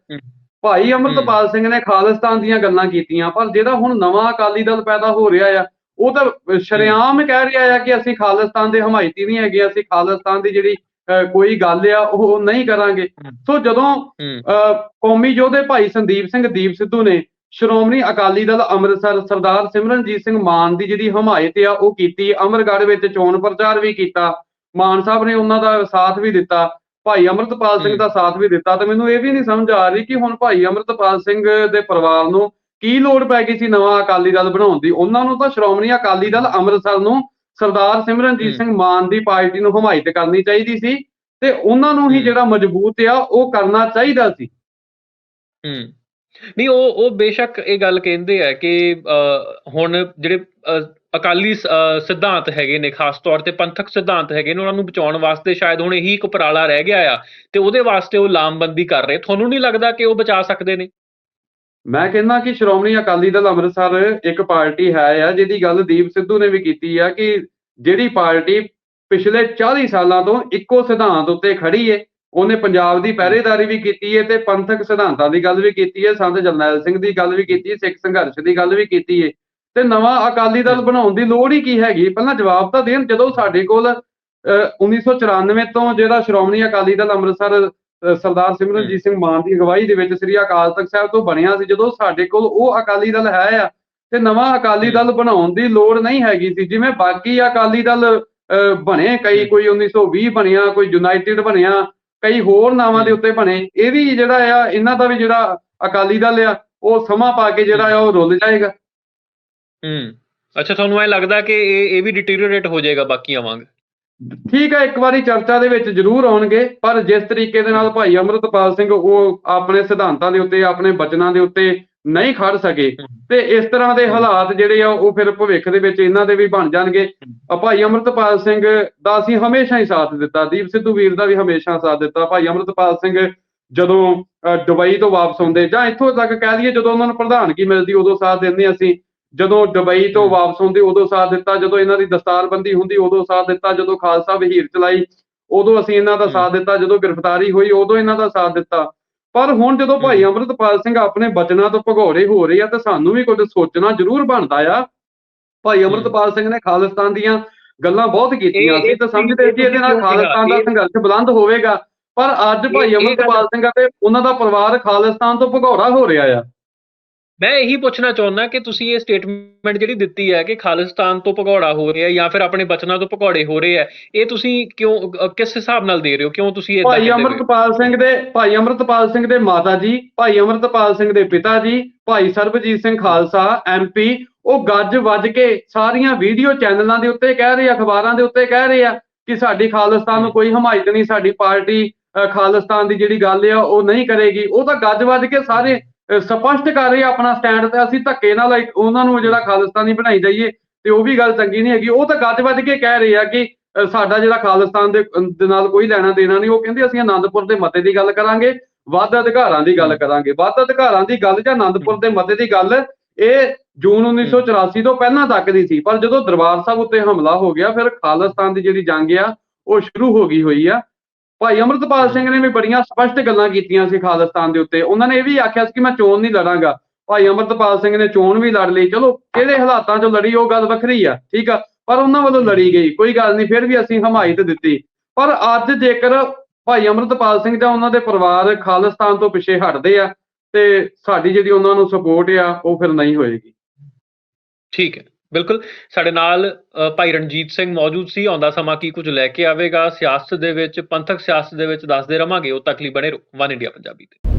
ਭਾਈ ਅਮਰਤਪਾਲ ਸਿੰਘ ਨੇ ਖਾਲਿਸਤਾਨ ਦੀਆਂ ਗੱਲਾਂ ਕੀਤੀਆਂ ਪਰ ਜਿਹੜਾ ਹੁਣ ਨਵਾਂ ਅਕਾਲੀ ਦਲ ਪੈਦਾ ਹੋ ਰਿਹਾ ਆ ਉਹ ਤਾਂ ਸ਼ਰੇਆਮ ਕਹਿ ਰਿਹਾ ਆ ਕਿ ਅਸੀਂ ਖਾਲਿਸਤਾਨ ਦੇ ਹਮਾਇਤੀ ਨਹੀਂ ਹੈਗੇ ਅਸੀਂ ਖਾਲਿਸਤਾਨ ਦੀ ਜਿਹੜੀ ਕੋਈ ਗੱਲ ਆ ਉਹ ਨਹੀਂ ਕਰਾਂਗੇ। ਸੋ ਜਦੋਂ ਕੌਮੀ ਯੋਧੇ ਭਾਈ ਸੰਦੀਪ ਸਿੰਘ ਦੀਪ ਸਿੱਧੂ ਨੇ ਸ਼੍ਰੋਮਣੀ ਅਕਾਲੀ ਦਲ ਅੰਮ੍ਰਿਤਸਰ ਸਰਦਾਰ ਸਿਮਰਨਜੀਤ ਸਿੰਘ ਮਾਨ ਦੀ ਜਿਹੜੀ ਹਮਾਇਤ ਆ ਉਹ ਕੀਤੀ। ਅਮਰਗੜ੍ਹ ਵਿੱਚ ਚੋਣ ਪ੍ਰਚਾਰ ਵੀ ਕੀਤਾ। ਮਾਨ ਸਾਹਿਬ ਨੇ ਉਹਨਾਂ ਦਾ ਸਾਥ ਵੀ ਦਿੱਤਾ। ਭਾਈ ਅਮਰਤਪਾਲ ਸਿੰਘ। ਦਾ ਸਾਥ ਵੀ ਦਿੱਤਾ। ਤੇ ਮੈਨੂੰ ਇਹ ਵੀ ਨਹੀਂ ਸਮਝ ਆ ਰਹੀ ਕਿ ਹੁਣ ਭਾਈ ਅਮਰਤਪਾਲ ਸਿੰਘ ਦੇ ਪਰਿਵਾਰ ਨੂੰ ਕੀ ਲੋੜ ਪੈ ਗਈ ਸੀ ਨਵਾਂ ਅਕਾਲੀ ਦਲ ਬਣਾਉਣ ਦੀ? ਉਹਨਾਂ ਨੂੰ ਤਾਂ ਸ਼੍ਰੋਮਣੀ ਅਕਾਲੀ ਦਲ ਅੰਮ੍ਰਿਤਸਰ ਨੂੰ ਸਰਦਾਰ ਸਿਮਰਨਜੀਤ। ਸਿੰਘ ਮਾਨ ਦੀ ਪਾਰਟੀ ਨੂੰ ਹਮਾਇਤ ਕਰਨੀ ਚਾਹੀਦੀ ਸੀ ਤੇ ਉਹਨਾਂ ਨੂੰ ਹੀ। ਜਿਹੜਾ ਮਜ਼ਬੂਤ ਆ ਉਹ ਕਰਨਾ ਚਾਹੀਦਾ ਸੀ ਹੂੰ ਨਹੀਂ ਉਹ ਉਹ ਬੇਸ਼ੱਕ ਇਹ ਗੱਲ ਕਹਿੰਦੇ ਆ ਕਿ ਹੁਣ ਜਿਹੜੇ ਅਕਾਲੀ ਸਿਧਾਂਤ ਹੈਗੇ ਨੇ ਖਾਸ ਤੌਰ ਤੇ ਪੰਥਕ ਸਿਧਾਂਤ ਹੈਗੇ ਨੇ ਉਹਨਾਂ ਨੂੰ ਬਚਾਉਣ ਵਾਸਤੇ ਸ਼ਾਇਦ ਹੁਣ ਇਹੀ ਇੱਕ ਉਪਰਾਲਾ ਰਹਿ ਗਿਆ ਆ ਤੇ ਉਹਦੇ ਵਾਸਤੇ ਉਹ ਲਾਮਬੰਦੀ ਕਰ ਰਹੇ ਤੁਹਾਨੂੰ ਨਹੀਂ ਲੱਗਦਾ ਕਿ ਉਹ ਬਚਾ ਸਕਦੇ ਨੇ ਮੈਂ ਕਹਿੰਦਾ ਕਿ ਸ਼੍ਰੋਮਣੀ ਅਕਾਲੀ ਦਲ ਅੰਮ੍ਰਿਤਸਰ ਇੱਕ ਪਾਰਟੀ ਹੈ ਆ ਜਿਹਦੀ ਗੱਲ ਦੀਪ ਸਿੱਧੂ ਨੇ ਵੀ ਕੀਤੀ ਆ ਕਿ ਜਿਹੜੀ ਪਾਰਟੀ ਪਿਛਲੇ 40 ਸਾਲਾਂ ਤੋਂ ਇੱਕੋ ਸਿਧਾਂਤ ਉੱਤੇ ਖੜੀ ਏ ਉਹਨੇ ਪੰਜਾਬ ਦੀ ਪਹਿਰੇਦਾਰੀ ਵੀ ਕੀਤੀ ਏ ਤੇ ਪੰਥਕ ਸਿਧਾਂਤਾਂ ਦੀ ਗੱਲ ਵੀ ਕੀਤੀ ਏ ਸੰਤ ਜਰਨੈਲ ਸਿੰਘ ਦੀ ਗੱਲ ਵੀ ਕੀਤੀ ਏ ਸਿੱਖ ਸੰਘਰਸ਼ ਦੀ ਗੱਲ ਵੀ ਕੀਤੀ ਏ। ਤੇ ਨਵਾਂ ਅਕਾਲੀ ਦਲ ਬਣਾਉਣ ਦੀ ਲੋੜ ਹੀ ਕੀ ਹੈਗੀ? ਪਹਿਲਾਂ ਜਵਾਬ ਤਾਂ ਦੇਣ ਜਦੋਂ ਸਾਡੇ ਕੋਲ ਅਹ, 1994 ਤੋਂ ਜਿਹੜਾ ਸ਼੍ਰੋਮਣੀ ਅਕਾਲੀ ਦਲ ਅੰਮ੍ਰਿਤਸਰ ਸਰਦਾਰ ਸਿਮਰਨਜੀਤ ਸਿੰਘ ਮਾਨ ਦੀ ਅਗਵਾਈ ਦੇ ਵਿੱਚ ਸ੍ਰੀ ਅਕਾਲ ਤਖਤ ਸਾਹਿਬ ਤੋਂ ਬਣਿਆ ਸੀ, ਜਦੋਂ ਸਾਡੇ ਕੋਲ ਉਹ ਅਕਾਲੀ ਦਲ ਹੈ ਆ, ਤੇ ਨਵਾਂ ਅਕਾਲੀ ਦਲ ਬਣਾਉਣ ਦੀ ਲੋੜ ਨਹੀਂ ਹੈਗੀ ਸੀ। ਜਿਵੇਂ ਬਾਕੀ ਅਕਾਲੀ ਦਲ ਬਣੇ, ਕਈ ਕੋਈ 1920 ਬਣਿਆ, ਕੋਈ ਯੂਨਾਈਟਿਡ ਬਣਿਆ, ਕਈ ਹੋਰ ਨਾਵਾਂ ਦੇ ਉੱਤੇ ਬਣੇ, ਇਹ ਵੀ ਜਿਹੜਾ ਆ, ਇਹਨਾਂ ਦਾ ਵੀ ਜਿਹੜਾ ਅਕਾਲੀ ਦਲ ਆ, ਉਹ ਸਮਾਂ ਪਾ ਕੇ ਜਿਹੜਾ ਆ, ਉਹ ਰੁੱਲ ਜਾਏਗਾ। ਹੂੰ। ਅੱਛਾ, ਤੁਹਾਨੂੰ ਐ ਲੱਗਦਾ ਕਿ ਇਹ ਇਹ ਵੀ ਡਿਟੀਰੀਓਰੇਟ ਹੋ ਜਾਏਗਾ ਬਾਕੀਆਂ ਵਾਂਗ? ਠੀਕ ਹੈ ਇੱਕ ਵਾਰੀ ਚਰਚਾ ਦੇ ਵਿੱਚ ਜ਼ਰੂਰ ਆਉਣਗੇ ਪਰ ਜਿਸ ਤਰੀਕੇ ਦੇ ਨਾਲ ਭਾਈ ਅਮਰਤਪਾਲ ਸਿੰਘ ਉਹ ਆਪਣੇ ਸਿਧਾਂਤਾਂ ਦੇ ਉੱਤੇ ਆਪਣੇ ਬਚਨਾਂ ਦੇ ਉੱਤੇ ਨਹੀਂ ਖੜ ਸਕੇ ਤੇ ਇਸ ਤਰ੍ਹਾਂ ਦੇ ਹਾਲਾਤ ਜਿਹੜੇ ਆ ਉਹ ਫਿਰ ਭਵਿੱਖ ਦੇ ਵਿੱਚ ਇਹਨਾਂ ਦੇ ਵੀ ਬਣ ਜਾਣਗੇ। ਭਾਈ ਅਮਰਤਪਾਲ ਸਿੰਘ ਦਾ ਅਸੀਂ ਹਮੇਸ਼ਾ ਹੀ ਸਾਥ ਦਿੱਤਾ ਦੀਪ ਸਿੱਧੂ ਵੀਰ ਦਾ ਵੀ ਹਮੇਸ਼ਾ ਸਾਥ ਦਿੱਤਾ। ਭਾਈ ਅਮਰਤਪਾਲ ਸਿੰਘ ਜਦੋਂ ਅ, ਦੁਬਈ ਤੋਂ ਵਾਪਸ ਆਉਂਦੇ ਜਾਂ ਇੱਥੋਂ ਤੱਕ ਕਹਿ ਲਈਏ ਜਦੋਂ ਉਹਨਾਂ ਨੂੰ ਪ੍ਰਧਾਨਗੀ ਮਿਲਦੀ ਉਦੋਂ ਸਾਥ ਦਿੰਦੇ ਅਸੀਂ। ਜਦੋਂ ਦੁਬਈ ਤੋਂ। ਵਾਪਸ ਆਉਂਦੇ ਉਦੋਂ ਸਾਥ ਦਿੱਤਾ ਜਦੋਂ ਇਹਨਾਂ ਦੀ ਦਸਤਾਰਬੰਦੀ ਹੁੰਦੀ ਉਦੋਂ ਸਾਥ ਦਿੱਤਾ ਜਦੋਂ ਖਾਲਸਾ ਵਹੀਰ ਚਲਾਈ ਉਦੋਂ ਅਸੀਂ ਇਹਨਾਂ ਦਾ। ਸਾਥ ਦਿੱਤਾ ਜਦੋਂ ਗ੍ਰਿਫਤਾਰੀ ਹੋਈ ਉਦੋਂ ਇਹਨਾਂ ਦਾ ਸਾਥ ਦਿੱਤਾ ਪਰ ਹੁਣ ਜਦੋਂ ਭਾਈ। ਅਮਰਤਪਾਲ ਸਿੰਘ ਆਪਣੇ ਬਚਨਾਂ ਤੋਂ ਭਗੌੜੇ ਹੋ ਰਹੇ ਆ ਤਾਂ ਸਾਨੂੰ ਵੀ ਕੁਝ ਸੋਚਣਾ ਜ਼ਰੂਰ ਬਣਦਾ ਆ ਭਾਈ। ਅਮਰਤਪਾਲ ਸਿੰਘ ਨੇ ਖਾਲਿਸਤਾਨ ਦੀਆਂ ਗੱਲਾਂ ਬਹੁਤ ਕੀਤੀਆਂ ਸੀ ਤੇ ਸਮਝਦੇ ਸੀ ਇਹਦੇ ਨਾਲ ਖਾਲਿਸਤਾਨ ਦਾ ਸੰਘਰਸ਼ ਬੁਲੰਦ ਹੋਵੇਗਾ ਪਰ ਅੱਜ ਭਾਈ ਅਮਰਤਪਾਲ ਸਿੰਘ ਅਤੇ ਉਹਨਾਂ ਦਾ ਪਰਿਵਾਰ ਖਾਲਿਸਤਾਨ ਤੋਂ ਭਗੌੜਾ ਹੋ ਰਿਹਾ ਆ ਮੈਂ ਇਹੀ ਪੁੱਛਣਾ ਚਾਹੁੰਦਾ ਕਿ ਤੁਸੀਂ ਇਹ ਸਟੇਟਮੈਂਟ ਜਿਹੜੀ ਦਿੱਤੀ ਹੈ ਕਿ ਖਾਲਿਸਤਾਨ ਤੋਂ ਭਗੌੜਾ ਹੋ ਰਿਹਾ ਜਾਂ ਫਿਰ ਆਪਣੇ ਬਚਨਾਂ ਤੋਂ ਭਗੌੜੇ ਹੋ ਰਹੇ ਆ ਇਹ ਤੁਸੀਂ ਕਿਉਂ ਅ, ਕਿਸ ਹਿਸਾਬ ਨਾਲ ਦੇ ਰਹੇ ਹੋ? ਕਿਉਂ ਤੁਸੀਂ ਇਦਾਂ ਭਾਈ ਅਮਰਤਪਾਲ ਸਿੰਘ ਦੇ ਭਾਈ ਅਮਰਤਪਾਲ ਸਿੰਘ ਦੇ ਮਾਤਾ ਜੀ ਭਾਈ ਅਮਰਤਪਾਲ ਸਿੰਘ ਦੇ ਪਿਤਾ ਜੀ ਭਾਈ ਸਰਬਜੀਤ ਸਿੰਘ ਖਾਲਸਾ ਐਮਪੀ ਉਹ ਗੱਜ ਵੱਜ ਕੇ ਸਾਰੀਆਂ ਵੀਡੀਓ ਚੈਨਲਾਂ ਦੇ ਉੱਤੇ ਕਹਿ ਰਹੇ ਆ ਅਖਬਾਰਾਂ ਦੇ ਉੱਤੇ ਕਹਿ ਰਹੇ ਆ ਕਿ ਸਾਡੀ ਖਾਲਿਸਤਾਨ ਨੂੰ ਕੋਈ ਹਮਾਇਤ ਨਹੀਂ ਸਾਡੀ ਪਾਰਟੀ ਅ, ਖਾਲਿਸਤਾਨ ਦੀ ਜਿਹੜੀ ਗੱਲ ਆ ਉਹ ਨਹੀਂ ਕਰੇਗੀ। ਉਹ ਤਾਂ ਗੱਜ ਵੱਜ ਕੇ ਸਾਰੇ ਸਪਸ਼ਟ ਕਰ ਰਹੇ ਆਪਣਾ ਸਟੈਂਡ ਤੇ, ਅਸੀਂ ਧੱਕੇ ਨਾਲ ਉਹਨਾਂ ਨੂੰ ਜਿਹੜਾ ਖਾਲਿਸਤਾਨੀ ਬਣਾਈ ਜਾਈਏ, ਤੇ ਉਹ ਵੀ ਗੱਲ ਚੰਗੀ ਨਹੀਂ ਹੈਗੀ। ਉਹ ਤਾਂ ਗੱਜ ਵੱਜ ਕੇ ਕਹਿ ਰਹੇ ਆ ਕਿ ਸਾਡਾ ਜਿਹੜਾ ਖਾਲਿਸਤਾਨ ਦੇ ਦੇ ਨਾਲ ਕੋਈ ਲੈਣਾ ਦੇਣਾ ਨਹੀਂ, ਉਹ ਕਹਿੰਦੇ ਅਸੀਂ ਆਨੰਦਪੁਰ ਦੇ ਮਤੇ ਦੀ ਗੱਲ ਕਰਾਂਗੇ, ਵੱਧ ਅਧਿਕਾਰਾਂ ਦੀ ਗੱਲ ਕਰਾਂਗੇ। ਵੱਧ ਅਧਿਕਾਰਾਂ ਦੀ ਗੱਲ ਜਾਂ ਆਨੰਦਪੁਰ ਦੇ ਮਤੇ ਦੀ ਗੱਲ, ਇਹ ਜੂਨ 1984 ਤੋਂ ਪਹਿਲਾਂ ਤੱਕ ਦੀ ਸੀ, ਪਰ ਜਦੋਂ ਦਰਬਾਰ ਸਾਹਿਬ ਉੱਤੇ ਹਮਲਾ ਹੋ ਗਿਆ, ਫਿਰ ਖਾਲਿਸਤਾਨ ਦੀ ਜਿਹੜੀ ਜੰਗ ਆ, ਉਹ ਸ਼ੁਰੂ ਹੋ ਗਈ ਹੋਈ ਆ। ਭਾਈ ਅਮਰਤਪਾਲ ਸਿੰਘ ਨੇ ਵੀ ਬੜੀਆਂ ਸਪਸ਼ਟ ਗੱਲਾਂ ਕੀਤੀਆਂ ਸੀ ਖਾਲਿਸਤਾਨ ਦੇ ਉੱਤੇ। ਉਹਨਾਂ ਨੇ ਇਹ ਵੀ ਆਖਿਆ ਸੀ ਕਿ ਮੈਂ ਚੋਣ ਨਹੀਂ ਲੜਾਂਗਾ। ਭਾਈ ਅਮਰਤਪਾਲ ਸਿੰਘ ਨੇ ਚੋਣ ਵੀ ਲੜ ਲਈ। ਚਲੋ, ਕਿਹੜੇ ਹਾਲਾਤਾਂ 'ਚ ਲੜੀ, ਉਹ ਗੱਲ ਵੱਖਰੀ ਆ, ਠੀਕ ਆ? ਪਰ ਉਹਨਾਂ ਵੱਲੋਂ ਲੜੀ ਗਈ। ਕੋਈ ਗੱਲ ਨਹੀਂ, ਫਿਰ ਵੀ ਅਸੀਂ ਹਮਾਇਤ ਦਿੱਤੀ। ਪਰ ਅੱਜ ਜੇਕਰ ਭਾਈ ਅਮਰਤਪਾਲ ਸਿੰਘ ਜਾਂ ਉਹਨਾਂ ਦੇ ਪਰਿਵਾਰ ਖਾਲਿਸਤਾਨ ਤੋਂ ਪਿੱਛੇ ਹਟਦੇ ਆ, ਤੇ ਸਾਡੀ ਜਿਹੜੀ ਉਹਨਾਂ ਨੂੰ ਸਪੋਰਟ ਆ, ਉਹ ਫਿਰ ਨਹੀਂ ਹੋਏਗੀ। ਠੀਕ ਹੈ। ਬਿਲਕੁਲ ਸਾਡੇ ਨਾਲ ਅ, ਭਾਈ ਰਣਜੀਤ ਸਿੰਘ ਮੌਜੂਦ ਸੀ ਆਉਂਦਾ ਸਮਾਂ ਕੀ ਕੁਝ ਲੈ ਕੇ ਆਵੇਗਾ ਸਿਆਸਤ ਦੇ ਵਿੱਚ ਪੰਥਕ ਸਿਆਸਤ ਦੇ ਵਿੱਚ ਦੱਸਦੇ ਰਵਾਂਗੇ ਉਹ ਤੱਕ ਲਈ ਬਣੇ ਰਹੋ ਵਨ ਇੰਡੀਆ ਪੰਜਾਬੀ ਤੇ।